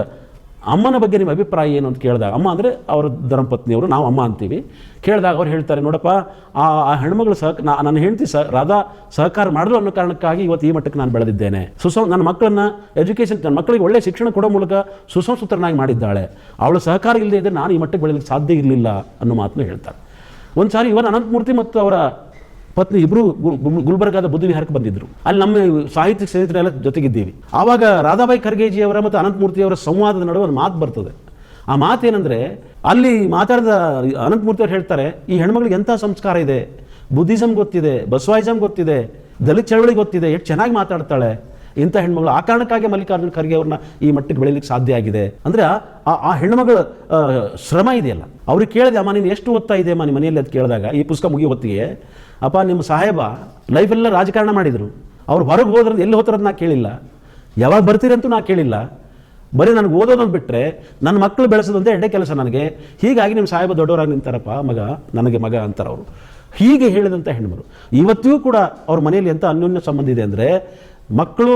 ಅಮ್ಮನ ಬಗ್ಗೆ ನಿಮ್ಮ ಅಭಿಪ್ರಾಯ ಏನು ಅಂತ ಕೇಳಿದಾಗ, ಅಮ್ಮ ಅಂದರೆ ಅವರ ಧರ್ಮಪತ್ನಿಯವರು, ನಾವು ಅಮ್ಮ ಅಂತೀವಿ. ಕೇಳಿದಾಗ ಅವ್ರು ಹೇಳ್ತಾರೆ, ನೋಡಪ್ಪ, ಆ ಆ ಹೆಣ್ಮಗಳು ಸಹ ನನ್ನ ಹೆಂಡತಿ ಸಹ, ರಾಧಾ ಸಹಕಾರ ಮಾಡಿದ್ರು ಅನ್ನೋ ಕಾರಣಕ್ಕಾಗಿ ಇವತ್ತು ಈ ಮಟ್ಟಕ್ಕೆ ನಾನು ಬೆಳೆದಿದ್ದೇನೆ. ಸುಸಂ, ನನ್ನ ಮಕ್ಕಳನ್ನು ಎಜುಕೇಷನ್ ನನ್ನ ಮಕ್ಕಳಿಗೆ ಒಳ್ಳೆಯ ಶಿಕ್ಷಣ ಕೊಡೋ ಮೂಲಕ ಸುಸಂಸ್ಕೃತರನ್ನಾಗಿ ಮಾಡಿದ್ದಾಳೆ. ಅವಳು ಸಹಕಾರ ಇಲ್ಲದೆ ಇದ್ದರೆ ನಾನು ಈ ಮಟ್ಟಕ್ಕೆ ಬೆಳೆಯಲಿಕ್ಕೆ ಸಾಧ್ಯ ಇರಲಿಲ್ಲ ಅನ್ನೋ ಮಾತನ್ನು ಹೇಳ್ತಾರೆ. ಒಂದು ಸಾರಿ ಇವನ್ ಅನಂತಮೂರ್ತಿ ಮತ್ತು ಅವರ ಪತ್ನಿ ಇಬ್ಬರು ಗುಲ್ಬರ್ಗಾದ ಬುದ್ಧ ವಿಹಾರಕ್ಕೆ ಬಂದಿದ್ರು. ಅಲ್ಲಿ ನಮ್ಮ ಸಾಹಿತ್ಯ ಸ್ನೇಹಿತರೆಲ್ಲ ಜೊತೆಗಿದ್ದೀವಿ. ಆವಾಗ ರಾಧಾಬಾಯಿ ಖರ್ಗೇಜಿ ಅವರ ಮತ್ತು ಅನಂತಮೂರ್ತಿ ಅವರ ಸಂವಾದದ ನಡುವೆ ಒಂದು ಮಾತು ಬರ್ತದೆ. ಆ ಮಾತೇನೆಂದರೆ, ಅಲ್ಲಿ ಮಾತಾಡಿದ ಅನಂತಮೂರ್ತಿ ಅವರು ಹೇಳ್ತಾರೆ, ಈ ಹೆಣ್ಮಗಳಿಗೆ ಎಂಥ ಸಂಸ್ಕಾರ ಇದೆ? ಬುದ್ಧಿಸಮ್ ಗೊತ್ತಿದೆ ಬಸವಾಯಿಸಮ್ ಗೊತ್ತಿದೆ, ದಲಿತ ಚಳವಳಿ ಗೊತ್ತಿದೆ, ಎಷ್ಟು ಚೆನ್ನಾಗಿ ಮಾತಾಡ್ತಾಳೆ? ಇಂಥ ಹೆಣ್ಮಗಳು ಆ ಕಾರಣಕ್ಕಾಗಿ ಮಲ್ಲಿಕಾರ್ಜುನ ಖರ್ಗೆ ಅವ್ರನ್ನ ಈ ಮಟ್ಟಕ್ಕೆ ಬೆಳೀಲಿಕ್ಕೆ ಸಾಧ್ಯ ಆಗಿದೆ? ಅಂದರೆ ಆ ಆ ಹೆಣ್ಮಗಳ ಶ್ರಮ ಇದೆಯಲ್ಲ. ಅವ್ರಿಗೆ ಕೇಳಿದೆ, ಅಮ್ಮ, ನೀನು ಎಷ್ಟು ಓದ್ತಾ ಇದೆ ಅಮ್ಮ ನಿಮ್ಮ ಮನೆಯಲ್ಲಿ ಅದು ಕೇಳಿದಾಗ, ಈ ಪುಸ್ತಕ ಮುಗಿಯೋ ಹೊತ್ತಿಗೆ ಅಪ್ಪ, ನಿಮ್ಮ ಸಾಹೇಬ ಲೈಫೆಲ್ಲ ರಾಜಕಾರಣ ಮಾಡಿದರು. ಅವ್ರು ಹೊರಗೆ ಹೋದ್ರೆ ಎಲ್ಲಿ ಹೋಗ್ತಾರದು ನಾ ಕೇಳಿಲ್ಲ. ಯಾವಾಗ ಬರ್ತೀರಂತೂ ನಾ ಕೇಳಿಲ್ಲ. ಬರೀ ನನಗೆ ಓದೋದೊಂದು ಬಿಟ್ಟರೆ ನನ್ನ ಮಕ್ಕಳು ಬೆಳೆಸೋದಂತೆ ಎಡೆ ಕೆಲಸ ನನಗೆ. ಹೀಗಾಗಿ ನಿಮ್ಮ ಸಾಹೇಬ ದೊಡ್ಡವರಾಗಿ ನಿಂತಾರಪ್ಪ, ಮಗ, ನನಗೆ ಮಗ ಅಂತಾರೆ ಅವರು. ಹೀಗೆ ಹೇಳಿದಂಥ ಹೆಣ್ಮರು. ಇವತ್ತಿಗೂ ಕೂಡ ಅವ್ರ ಮನೆಯಲ್ಲಿ ಎಂಥ ಅನ್ಯೋನ್ಯ ಸಂಬಂಧ ಇದೆ ಅಂದರೆ ಮಕ್ಕಳು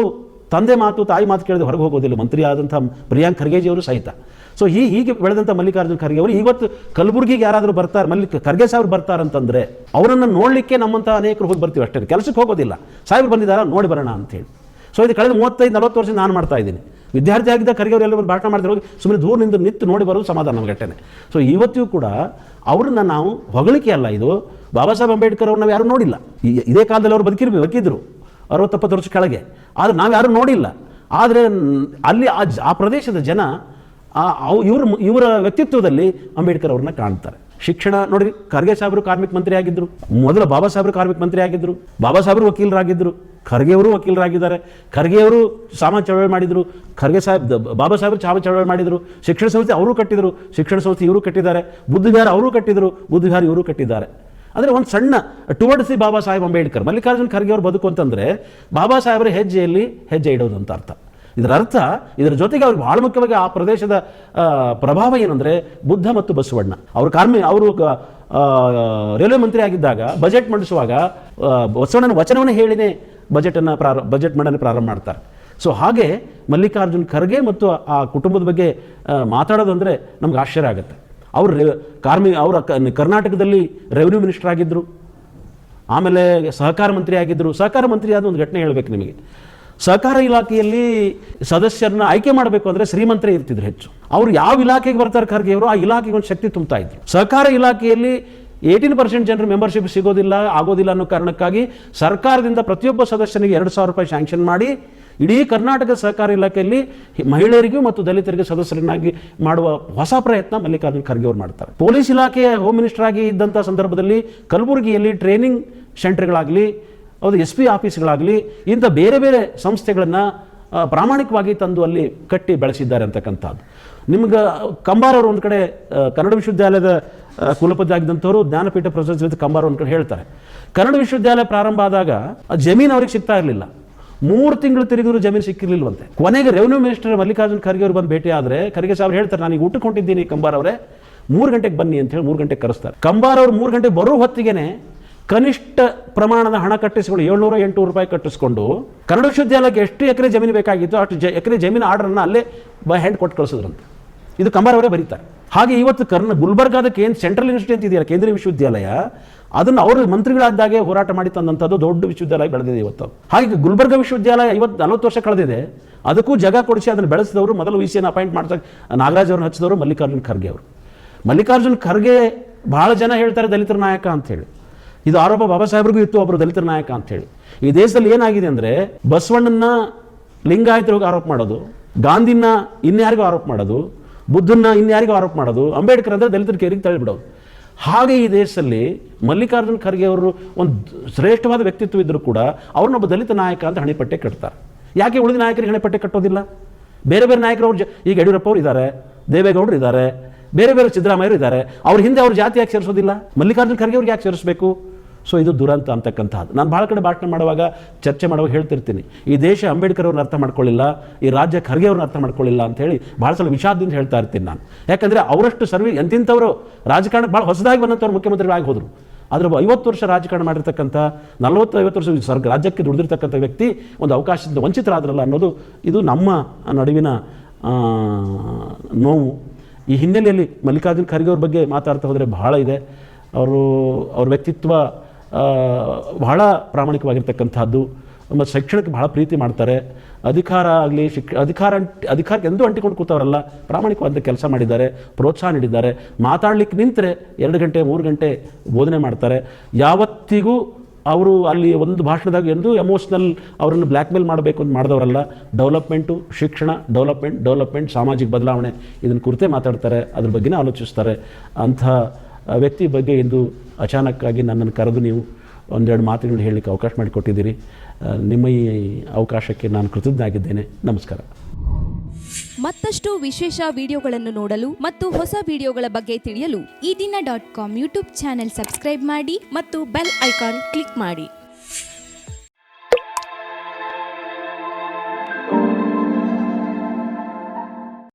ತಂದೆ ಮಾತು, ತಾಯಿ ಮಾತು ಕೇಳಿದ್ರೆ ಹೊರಗೆ ಹೋಗೋದಿಲ್ಲ. ಮಂತ್ರಿ ಆದಂಥ ಪ್ರಿಯಾಂಕ್ ಖರ್ಗೆಜಿ ಅವರು ಸಹಿತ. ಸೊ ಈ ಹೀಗೆ ಬೆಳೆದಂಥ ಮಲ್ಲಿಕಾರ್ಜುನ ಖರ್ಗೆ ಅವರು ಇವತ್ತು ಕಲಬುರಗಿಗೆ ಯಾರಾದರೂ ಬರ್ತಾರೆ, ಮಲ್ಲಿಕ, ಖರ್ಗೆ ಸಾಹೇಬ್ರು ಬರ್ತಾರಂತಂದರೆ ಅವರನ್ನು ನೋಡಲಿಕ್ಕೆ ನಮ್ಮಂಥ ಅನೇಕರು ಹೋಗಿ ಬರ್ತೀವಿ ಅಷ್ಟೇ. ಕೆಲಸಕ್ಕೆ ಹೋಗೋದಿಲ್ಲ. ಸಾಹೇಬ್ರು ಬಂದಿದ್ದಾರಾ? ನೋಡಿ ಬರೋಣ ಅಂತೇಳಿ. ಸೊ ಇದು ಕಳೆದ ಮೂವತ್ತೈದು, ನಲವತ್ತು ವರ್ಷ ನಾನು ಮಾಡ್ತಾ ಇದ್ದೀನಿ. ವಿದ್ಯಾರ್ಥಿ ಆಗಿದ್ದ ಖರ್ಗೆ ಅವರೆಲ್ಲ ಬಂದು ಭಾಷಣ ಮಾಡಿದ್ರೆ ಹೋಗಿ ಸುಮ್ಮನೆ ದೂರನಿಂದ ನಿಂತು ನೋಡಿ ಬರೋದು ಸಮಾಧಾನ ಘಟನೆ. ಸೊ ಇವತ್ತಿಗೂ ಕೂಡ ಅವ್ರನ್ನ ನಾವು ಹೊಗಳಿಕೆ ಅಲ್ಲ ಇದು. ಬಾಬಾ ಸಾಹೇಬ್ ಅಂಬೇಡ್ಕರ್ ಅವ್ರನ್ನ ನಾವು ಯಾರು ನೋಡಿಲ್ಲ. ಇದೇ ಕಾಲದಲ್ಲಿ ಅವರು ಬದುಕಿರ್ಬೇಕು ಬದುಕಿದ್ರು ಅರವತ್ತಪ್ಪತ್ತು ವರ್ಷ ಕೆಳಗೆ. ಆದರೆ ನಾವು ಯಾರೂ ನೋಡಿಲ್ಲ. ಆದರೆ ಅಲ್ಲಿ ಆ ಪ್ರದೇಶದ ಜನ ಆ ಇವರ ಇವ್ರ ವ್ಯಕ್ತಿತ್ವದಲ್ಲಿ ಅಂಬೇಡ್ಕರ್ ಅವ್ರನ್ನ ಕಾಣ್ತಾರೆ. ಶಿಕ್ಷಣ ನೋಡಿ ಖರ್ಗೆ ಸಾಹೇಬರು ಕಾರ್ಮಿಕ ಮಂತ್ರಿ ಆಗಿದ್ದರು ಮೊದಲು ಬಾಬಾ ಸಾಹೇಬರು ಕಾರ್ಮಿಕ ಮಂತ್ರಿ ಆಗಿದ್ದರು ಬಾಬಾ ಸಾಹೇಬರು ವಕೀಲರಾಗಿದ್ದರು ಖರ್ಗೆಯವರು ವಕೀಲರಾಗಿದ್ದಾರೆ. ಖರ್ಗೆಯವರು ಸಾಮಾನ್ಯ ಚಳವಳಿ ಮಾಡಿದರು. ಖರ್ಗೆ ಸಾಹೇಬ್ ಬಾಬಾ ಸಾಹೇಬರು ಚಾವ ಚಳವಳಿ ಮಾಡಿದರು. ಶಿಕ್ಷಣ ಸಂಸ್ಥೆ ಅವರು ಕಟ್ಟಿದರು. ಶಿಕ್ಷಣ ಸಂಸ್ಥೆ ಇವರು ಕಟ್ಟಿದ್ದಾರೆ. ಬುದ್ಧವಿಹಾರ ಅವರು ಕಟ್ಟಿದರು. ಬುದ್ಧವಿಹಾರ ಇವರು ಕಟ್ಟಿದ್ದಾರೆ. ಅಂದರೆ ಒಂದು ಸಣ್ಣ ಟುವರ್ಡ್ಸ್ ಬಾಬಾ ಸಾಹೇಬ್ ಅಂಬೇಡ್ಕರ್, ಮಲ್ಲಿಕಾರ್ಜುನ ಖರ್ಗೆ ಅವರು ಬದುಕು ಅಂತಂದರೆ, ಬಾಬಾ ಸಾಹೇಬರ ಹೆಜ್ಜೆಯಲ್ಲಿ ಹೆಜ್ಜೆ ಇಡೋದು ಅಂತ ಅರ್ಥ. ಇದರ ಅರ್ಥ ಇದರ ಜೊತೆಗೆ ಅವ್ರಿಗೆ ಬಹಳ ಮುಖ್ಯವಾಗಿ ಆ ಪ್ರದೇಶದ ಪ್ರಭಾವ ಏನಂದರೆ ಬುದ್ಧ ಮತ್ತು ಬಸವಣ್ಣ. ಅವರು ಕಾರ್ಮಿ, ಅವರು ರೈಲ್ವೆ ಮಂತ್ರಿ ಆಗಿದ್ದಾಗ ಬಜೆಟ್ ಮಂಡಿಸುವಾಗ ಬಸವಣ್ಣನ ವಚನವನ್ನು ಹೇಳಿನೇ ಬಜೆಟನ್ನು ಪ್ರಾರ ಬಜೆಟ್ ಮಂಡನೆ ಪ್ರಾರಂಭ ಮಾಡ್ತಾರೆ. ಸೊ ಹಾಗೆ ಮಲ್ಲಿಕಾರ್ಜುನ್ ಖರ್ಗೆ ಮತ್ತು ಆ ಕುಟುಂಬದ ಬಗ್ಗೆ ಮಾತಾಡೋದಂದ್ರೆ ನಮ್ಗೆ ಆಶ್ಚರ್ಯ ಆಗುತ್ತೆ. ಅವರು ಕಾರ್ಮಿ, ಅವರ ಕರ್ನಾಟಕದಲ್ಲಿ ರೆವಿನ್ಯೂ ಮಿನಿಸ್ಟರ್ ಆಗಿದ್ದರು ಆಮೇಲೆ ಸಹಕಾರ ಮಂತ್ರಿ ಆಗಿದ್ದರು ಸಹಕಾರ ಮಂತ್ರಿ ಆದ ಒಂದು ಘಟನೆ ಹೇಳಬೇಕು ನಿಮಗೆ. ಸಹಕಾರ ಇಲಾಖೆಯಲ್ಲಿ ಸದಸ್ಯರನ್ನ ಆಯ್ಕೆ ಮಾಡಬೇಕು ಅಂದರೆ ಶ್ರೀಮಂತರೇ ಇರ್ತಿದ್ರು ಹೆಚ್ಚು. ಅವರು ಯಾವ ಇಲಾಖೆಗೆ ಬರ್ತಾರೆ ಖರ್ಗೆ ಅವರು ಆ ಇಲಾಖೆಗೆ ಒಂದು ಶಕ್ತಿ ತುಂಬ್ತಾ ಇದ್ರು. ಸಹಕಾರ ಇಲಾಖೆಯಲ್ಲಿ ಏಯ್ಟೀನ್ ಪರ್ಸೆಂಟ್ ಜನರು ಮೆಂಬರ್ಶಿಪ್ ಸಿಗೋದಿಲ್ಲ, ಆಗೋದಿಲ್ಲ ಅನ್ನೋ ಕಾರಣಕ್ಕಾಗಿ ಸರ್ಕಾರದಿಂದ ಪ್ರತಿಯೊಬ್ಬ ಸದಸ್ಯನಿಗೆ ಎರಡು ಸಾವಿರ ರೂಪಾಯಿ ಸ್ಯಾಂಕ್ಷನ್ ಮಾಡಿ ಇಡೀ ಕರ್ನಾಟಕ ಸಹಕಾರ ಇಲಾಖೆಯಲ್ಲಿ ಮಹಿಳೆಯರಿಗೂ ಮತ್ತು ದಲಿತರಿಗೆ ಸದಸ್ಯರನ್ನಾಗಿ ಮಾಡುವ ಹೊಸ ಪ್ರಯತ್ನ ಮಲ್ಲಿಕಾರ್ಜುನ ಖರ್ಗೆ ಅವರು ಮಾಡ್ತಾರೆ. ಪೊಲೀಸ್ ಇಲಾಖೆಯ ಹೋಮ್ ಮಿನಿಸ್ಟರ್ ಆಗಿ ಇದ್ದಂಥ ಸಂದರ್ಭದಲ್ಲಿ ಕಲಬುರಗಿಯಲ್ಲಿ ಟ್ರೈನಿಂಗ್ ಸೆಂಟರ್ಗಳಾಗಲಿ ಅದು ಎಸ್ ಪಿ ಆಫೀಸ್ಗಳಾಗಲಿ ಇಂಥ ಬೇರೆ ಬೇರೆ ಸಂಸ್ಥೆಗಳನ್ನು ಪ್ರಾಮಾಣಿಕವಾಗಿ ತಂದು ಅಲ್ಲಿ ಕಟ್ಟಿ ಬೆಳೆಸಿದ್ದಾರೆ ಅಂತಕ್ಕಂಥದ್ದು. ನಿಮ್ಗೆ ಕಂಬಾರ್ ಅವರು ಒಂದು ಕಡೆ ಕನ್ನಡ ವಿಶ್ವವಿದ್ಯಾಲಯದ ಕುಲಪತಿ ಆಗಿದ್ದಂಥವ್ರು ಜ್ಞಾನಪೀಠ ಪ್ರಶಸ್ತಿ ಕಂಬಾರ್ ಒಂದು ಕಡೆ ಹೇಳ್ತಾರೆ. ಕನ್ನಡ ವಿಶ್ವವಿದ್ಯಾಲಯ ಪ್ರಾರಂಭ ಆದಾಗ ಜಮೀನು ಅವ್ರಿಗೆ ಸಿಗ್ತಾ ಇರಲಿಲ್ಲ. ಮೂರು ತಿಂಗಳು ತಿರುಗಿದ್ರು ಜಮೀನು ಅಂತ ಕೊನೆಗೆ ರೆವೆನ್ಯೂ ಮಿನಿಸ್ಟರ್ ಮಲ್ಲಿಕಾರ್ಜುನ್ ಖರ್ಗೆ ಅವರು ಬಂದು ಭೇಟಿ ಆದರೆ, ಖರ್ಗೆ ಸಾಹೇಬ್ರು ಹೇಳ್ತಾರೆ, ನಾನು ಈಗ ಊಟಕ್ಕೆ ಹೊಂಟಿದ್ದೀನಿ ಕಂಬಾರ್ ಅವರೇ, ಮೂರು ಗಂಟೆಗೆ ಬನ್ನಿ ಅಂತ ಹೇಳಿ ಮೂರು ಗಂಟೆಗೆ ಕರೆಸ್ತಾರೆ. ಕಂಬಾರ್ ಅವರು ಮೂರು ಗಂಟೆಗೆ ಬರೋ ಹೊತ್ತಿಗೆನೆ ಕನಿಷ್ಠ ಪ್ರಮಾಣದ ಹಣ ಕಟ್ಟಿಸಿಕೊಂಡು ಏಳ್ನೂರ ಎಂಟುನೂರು ರೂಪಾಯಿ ಕಟ್ಟಿಸ್ಕೊಂಡು ಕನ್ನಡ ವಿಶ್ವವಿದ್ಯಾಲಯಕ್ಕೆ ಎಷ್ಟು ಎಕರೆ ಜಮೀನು ಬೇಕಾಗಿತ್ತು, ಅಷ್ಟು ಜ ಎಕರೆ ಜಮೀನು ಆರ್ಡರನ್ನು ಅಲ್ಲೇ ಬೈ ಹ್ಯಾಂಡ್ ಕೊಟ್ಟು ಕಳಿಸಿದ್ರಂತೆ. ಇದು ಕಂಬಾರವರೇ ಬರೀತಾರೆ. ಹಾಗೆ ಇವತ್ತು ಕರ್ನ ಗುಲ್ಬರ್ಗಾದ ಕೇಂದ್ರ ಸೆಂಟ್ರಲ್ ಯೂನಿವರ್ಸಿಟಿ ಅಂತ ಇದೆಯಲ್ಲ, ಕೇಂದ್ರೀಯ ವಿಶ್ವವಿದ್ಯಾಲಯ, ಅದನ್ನು ಅವರು ಮಂತ್ರಿಗಳಾದಾಗೆ ಹೋರಾಟ ಮಾಡಿ ತಂದಂಥದ್ದು ದೊಡ್ಡ ವಿಶ್ವವಿದ್ಯಾಲಯ ಬೆಳೆದಿದೆ ಇವತ್ತು. ಹಾಗೆ ಗುಲ್ಬರ್ಗ ವಿಶ್ವವಿದ್ಯಾಲಯ ಇವತ್ತು ನಲವತ್ತು ವರ್ಷ ಕಳೆದಿದೆ. ಅದಕ್ಕೂ ಜಾಗ ಕೊಡಿಸಿ ಅದನ್ನು ಬೆಳೆಸಿದವರು ಮೊದಲು ವಿ ಸಿಯನ್ನು ಅಪಾಯಿಂಟ್ ಮಾಡ್ಸಕ್ಕೆ ನಾಗರಾಜ್ ಅವ್ರನ್ನ ಹಚ್ಚಿದವರು ಮಲ್ಲಿಕಾರ್ಜುನ್ ಖರ್ಗೆ ಅವರು. ಮಲ್ಲಿಕಾರ್ಜುನ್ ಖರ್ಗೆ ಭಾಳ ಜನ ಹೇಳ್ತಾರೆ ದಲಿತರ ನಾಯಕ ಅಂತೇಳಿ ಇದು ಆರೋಪ ಬಾಬಾ ಸಾಹೇಬ್ರಿಗೂ ಇತ್ತು ಒಬ್ಬರು ದಲಿತರ ನಾಯಕ ಅಂತೇಳಿ ಈ ದೇಶದಲ್ಲಿ ಏನಾಗಿದೆ ಅಂದರೆ ಬಸವಣ್ಣನ ಲಿಂಗಾಯತರಿಗೆ ಆರೋಪ ಮಾಡೋದು, ಗಾಂಧಿನ ಇನ್ಯಾರಿಗೂ ಆರೋಪ ಮಾಡೋದು, ಬುದ್ಧನ್ನ ಇನ್ಯಾರಿಗೂ ಆರೋಪ ಮಾಡೋದು, ಅಂಬೇಡ್ಕರ್ ಅಂದರೆ ದಲಿತರ ಕೇರಿಗೆ ತಳ್ಳಿಬಿಡೋದು. ಹಾಗೆ ಈ ದೇಶದಲ್ಲಿ ಮಲ್ಲಿಕಾರ್ಜುನ್ ಖರ್ಗೆ ಅವರು ಒಂದು ಶ್ರೇಷ್ಠವಾದ ವ್ಯಕ್ತಿತ್ವ ಇದ್ದರೂ ಕೂಡ ಅವ್ರನ್ನೊಬ್ಬ ದಲಿತ ನಾಯಕ ಅಂತ ಹಣೆಪಟ್ಟೆ ಕಟ್ತಾರೆ. ಯಾಕೆ ಉಳಿದ ನಾಯಕರಿಗೆ ಹಣೆಪಟ್ಟೆ ಕಟ್ಟೋದಿಲ್ಲ? ಬೇರೆ ಬೇರೆ ನಾಯಕರು ಅವ್ರು ಈಗ ಯಡಿಯೂರಪ್ಪ ಅವರು ಇದ್ದಾರೆ, ದೇವೇಗೌಡರು ಇದ್ದಾರೆ, ಬೇರೆ ಬೇರೆ ಸಿದ್ದರಾಮಯ್ಯರು ಇದ್ದಾರೆ, ಅವ್ರ ಹಿಂದೆ ಅವ್ರ ಜಾತಿ ಯಾಕೆ ಸೇರಿಸೋದಿಲ್ಲ? ಮಲ್ಲಿಕಾರ್ಜುನ ಖರ್ಗೆ ಅವ್ರಿಗೆ ಯಾಕೆ ಸೇರಿಸಬೇಕು? ಸೊ ಇದು ದುರಂತ ಅಂತಕ್ಕಂಥದ್ದು ನಾನು ಭಾಳ ಕಡೆ ಭಾಷಣ ಮಾಡುವಾಗ ಚರ್ಚೆ ಮಾಡುವಾಗ ಹೇಳ್ತಿರ್ತೀನಿ. ಈ ದೇಶ ಅಂಬೇಡ್ಕರ್ ಅವ್ರನ್ನ ಅರ್ಥ ಮಾಡ್ಕೊಳ್ಳಿಲ್ಲ, ಈ ರಾಜ್ಯ ಖರ್ಗೆ ಅವ್ರನ್ನ ಅರ್ಥ ಮಾಡ್ಕೊಳ್ಳಿಲ್ಲ ಅಂತ ಹೇಳಿ ಭಾಳ ಸಲ ವಿಷಾದದಿಂದ ಹೇಳ್ತಾ ಇರ್ತೀನಿ ನಾನು. ಯಾಕಂದರೆ ಅವರಷ್ಟು ಸರ್ವಿ ಎಂತಿಂಥವರು ರಾಜಕಾರಣ ಭಾಳ ಹೊಸದಾಗಿ ಬಂದಂಥವ್ರು ಮುಖ್ಯಮಂತ್ರಿಗಳಾಗಿ ಹೋದರು ಆದರೆ ಐವತ್ತು ವರ್ಷ ರಾಜಕಾರಣ ಮಾಡಿರ್ತಕ್ಕಂಥ ನಲವತ್ತು ಐವತ್ತು ವರ್ಷ ಸರ್ ರಾಜ್ಯಕ್ಕೆ ದುಡಿದಿರ್ತಕ್ಕಂಥ ವ್ಯಕ್ತಿ ಒಂದು ಅವಕಾಶದಿಂದ ವಂಚಿತರಾದ್ರಲ್ಲ ಅನ್ನೋದು ಇದು ನಮ್ಮ ನಡುವಿನ ನೋವು. ಈ ಹಿನ್ನೆಲೆಯಲ್ಲಿ ಮಲ್ಲಿಕಾರ್ಜುನ ಖರ್ಗೆ ಅವ್ರ ಬಗ್ಗೆ ಮಾತಾಡ್ತಾ ಹೋದರೆ ಬಹಳ ಇದೆ. ಅವರು, ಅವ್ರ ವ್ಯಕ್ತಿತ್ವ ಬಹಳ ಪ್ರಾಮಾಣಿಕವಾಗಿರ್ತಕ್ಕಂಥದ್ದು. ಮತ್ತು ಶೈಕ್ಷಣಕ್ಕೆ ಬಹಳ ಪ್ರೀತಿ ಮಾಡ್ತಾರೆ. ಅಧಿಕಾರ ಆಗಲಿ ಶಿಕ್ ಅಧಿಕಾರ ಅಂಟಿ, ಅಧಿಕಾರಕ್ಕೆ ಎಂದೂ ಅಂಟಿಕೊಂಡು ಕೂತವರಲ್ಲ, ಪ್ರಾಮಾಣಿಕವಾದ ಕೆಲಸ ಮಾಡಿದ್ದಾರೆ, ಪ್ರೋತ್ಸಾಹ ನೀಡಿದ್ದಾರೆ. ಮಾತಾಡಲಿಕ್ಕೆ ನಿಂತರೆ ಎರಡು ಗಂಟೆ, ಮೂರು ಗಂಟೆ ಬೋಧನೆ ಮಾಡ್ತಾರೆ. ಯಾವತ್ತಿಗೂ ಅವರು ಅಲ್ಲಿ ಒಂದು ಭಾಷಣದಾಗ ಎಂದು ಎಮೋಷ್ನಲ್ ಅವರನ್ನು ಬ್ಲ್ಯಾಕ್ ಮೇಲ್ ಮಾಡಬೇಕು ಅಂತ ಮಾಡಿದವರಲ್ಲ. ಡೆವಲಪ್ಮೆಂಟು, ಶಿಕ್ಷಣ, ಡೆವಲಪ್ಮೆಂಟ್ ಡೆವಲಪ್ಮೆಂಟ್, ಸಾಮಾಜಿಕ ಬದಲಾವಣೆ, ಇದನ್ನು ಕುರಿತೇ ಮಾತಾಡ್ತಾರೆ, ಅದ್ರ ಬಗ್ಗೆನೇ ಆಲೋಚಿಸ್ತಾರೆ. ಅಂಥ ವ್ಯಕ್ತಿ ಬಗ್ಗೆ ಇಂದು ಅಚಾನಕ್ಕಾಗಿ ನನ್ನನ್ನು ಕರೆದು ನೀವು ಒಂದೆರಡು ಮಾತುಗಳು ಹೇಳಲಿಕ್ಕೆ ಅವಕಾಶ ಮಾಡಿಕೊಟ್ಟಿದ್ದೀರಿ. ನಿಮ್ಮ ಈ ಅವಕಾಶಕ್ಕೆ ನಾನು ಕೃತಜ್ಞ ಆಗಿದ್ದೇನೆ ನಮಸ್ಕಾರ. ಮತ್ತಷ್ಟು ವಿಶೇಷ ವಿಡಿಯೋಗಳನ್ನು ನೋಡಲು ಮತ್ತು ಹೊಸ ವಿಡಿಯೋಗಳ ಬಗ್ಗೆ ತಿಳಿಯಲು Ee Dina dot com YouTube channel subscribe ಮಾಡಿ ಮತ್ತು ಬೆಲ್ ಐಕಾನ್ ಕ್ಲಿಕ್ ಮಾಡಿ.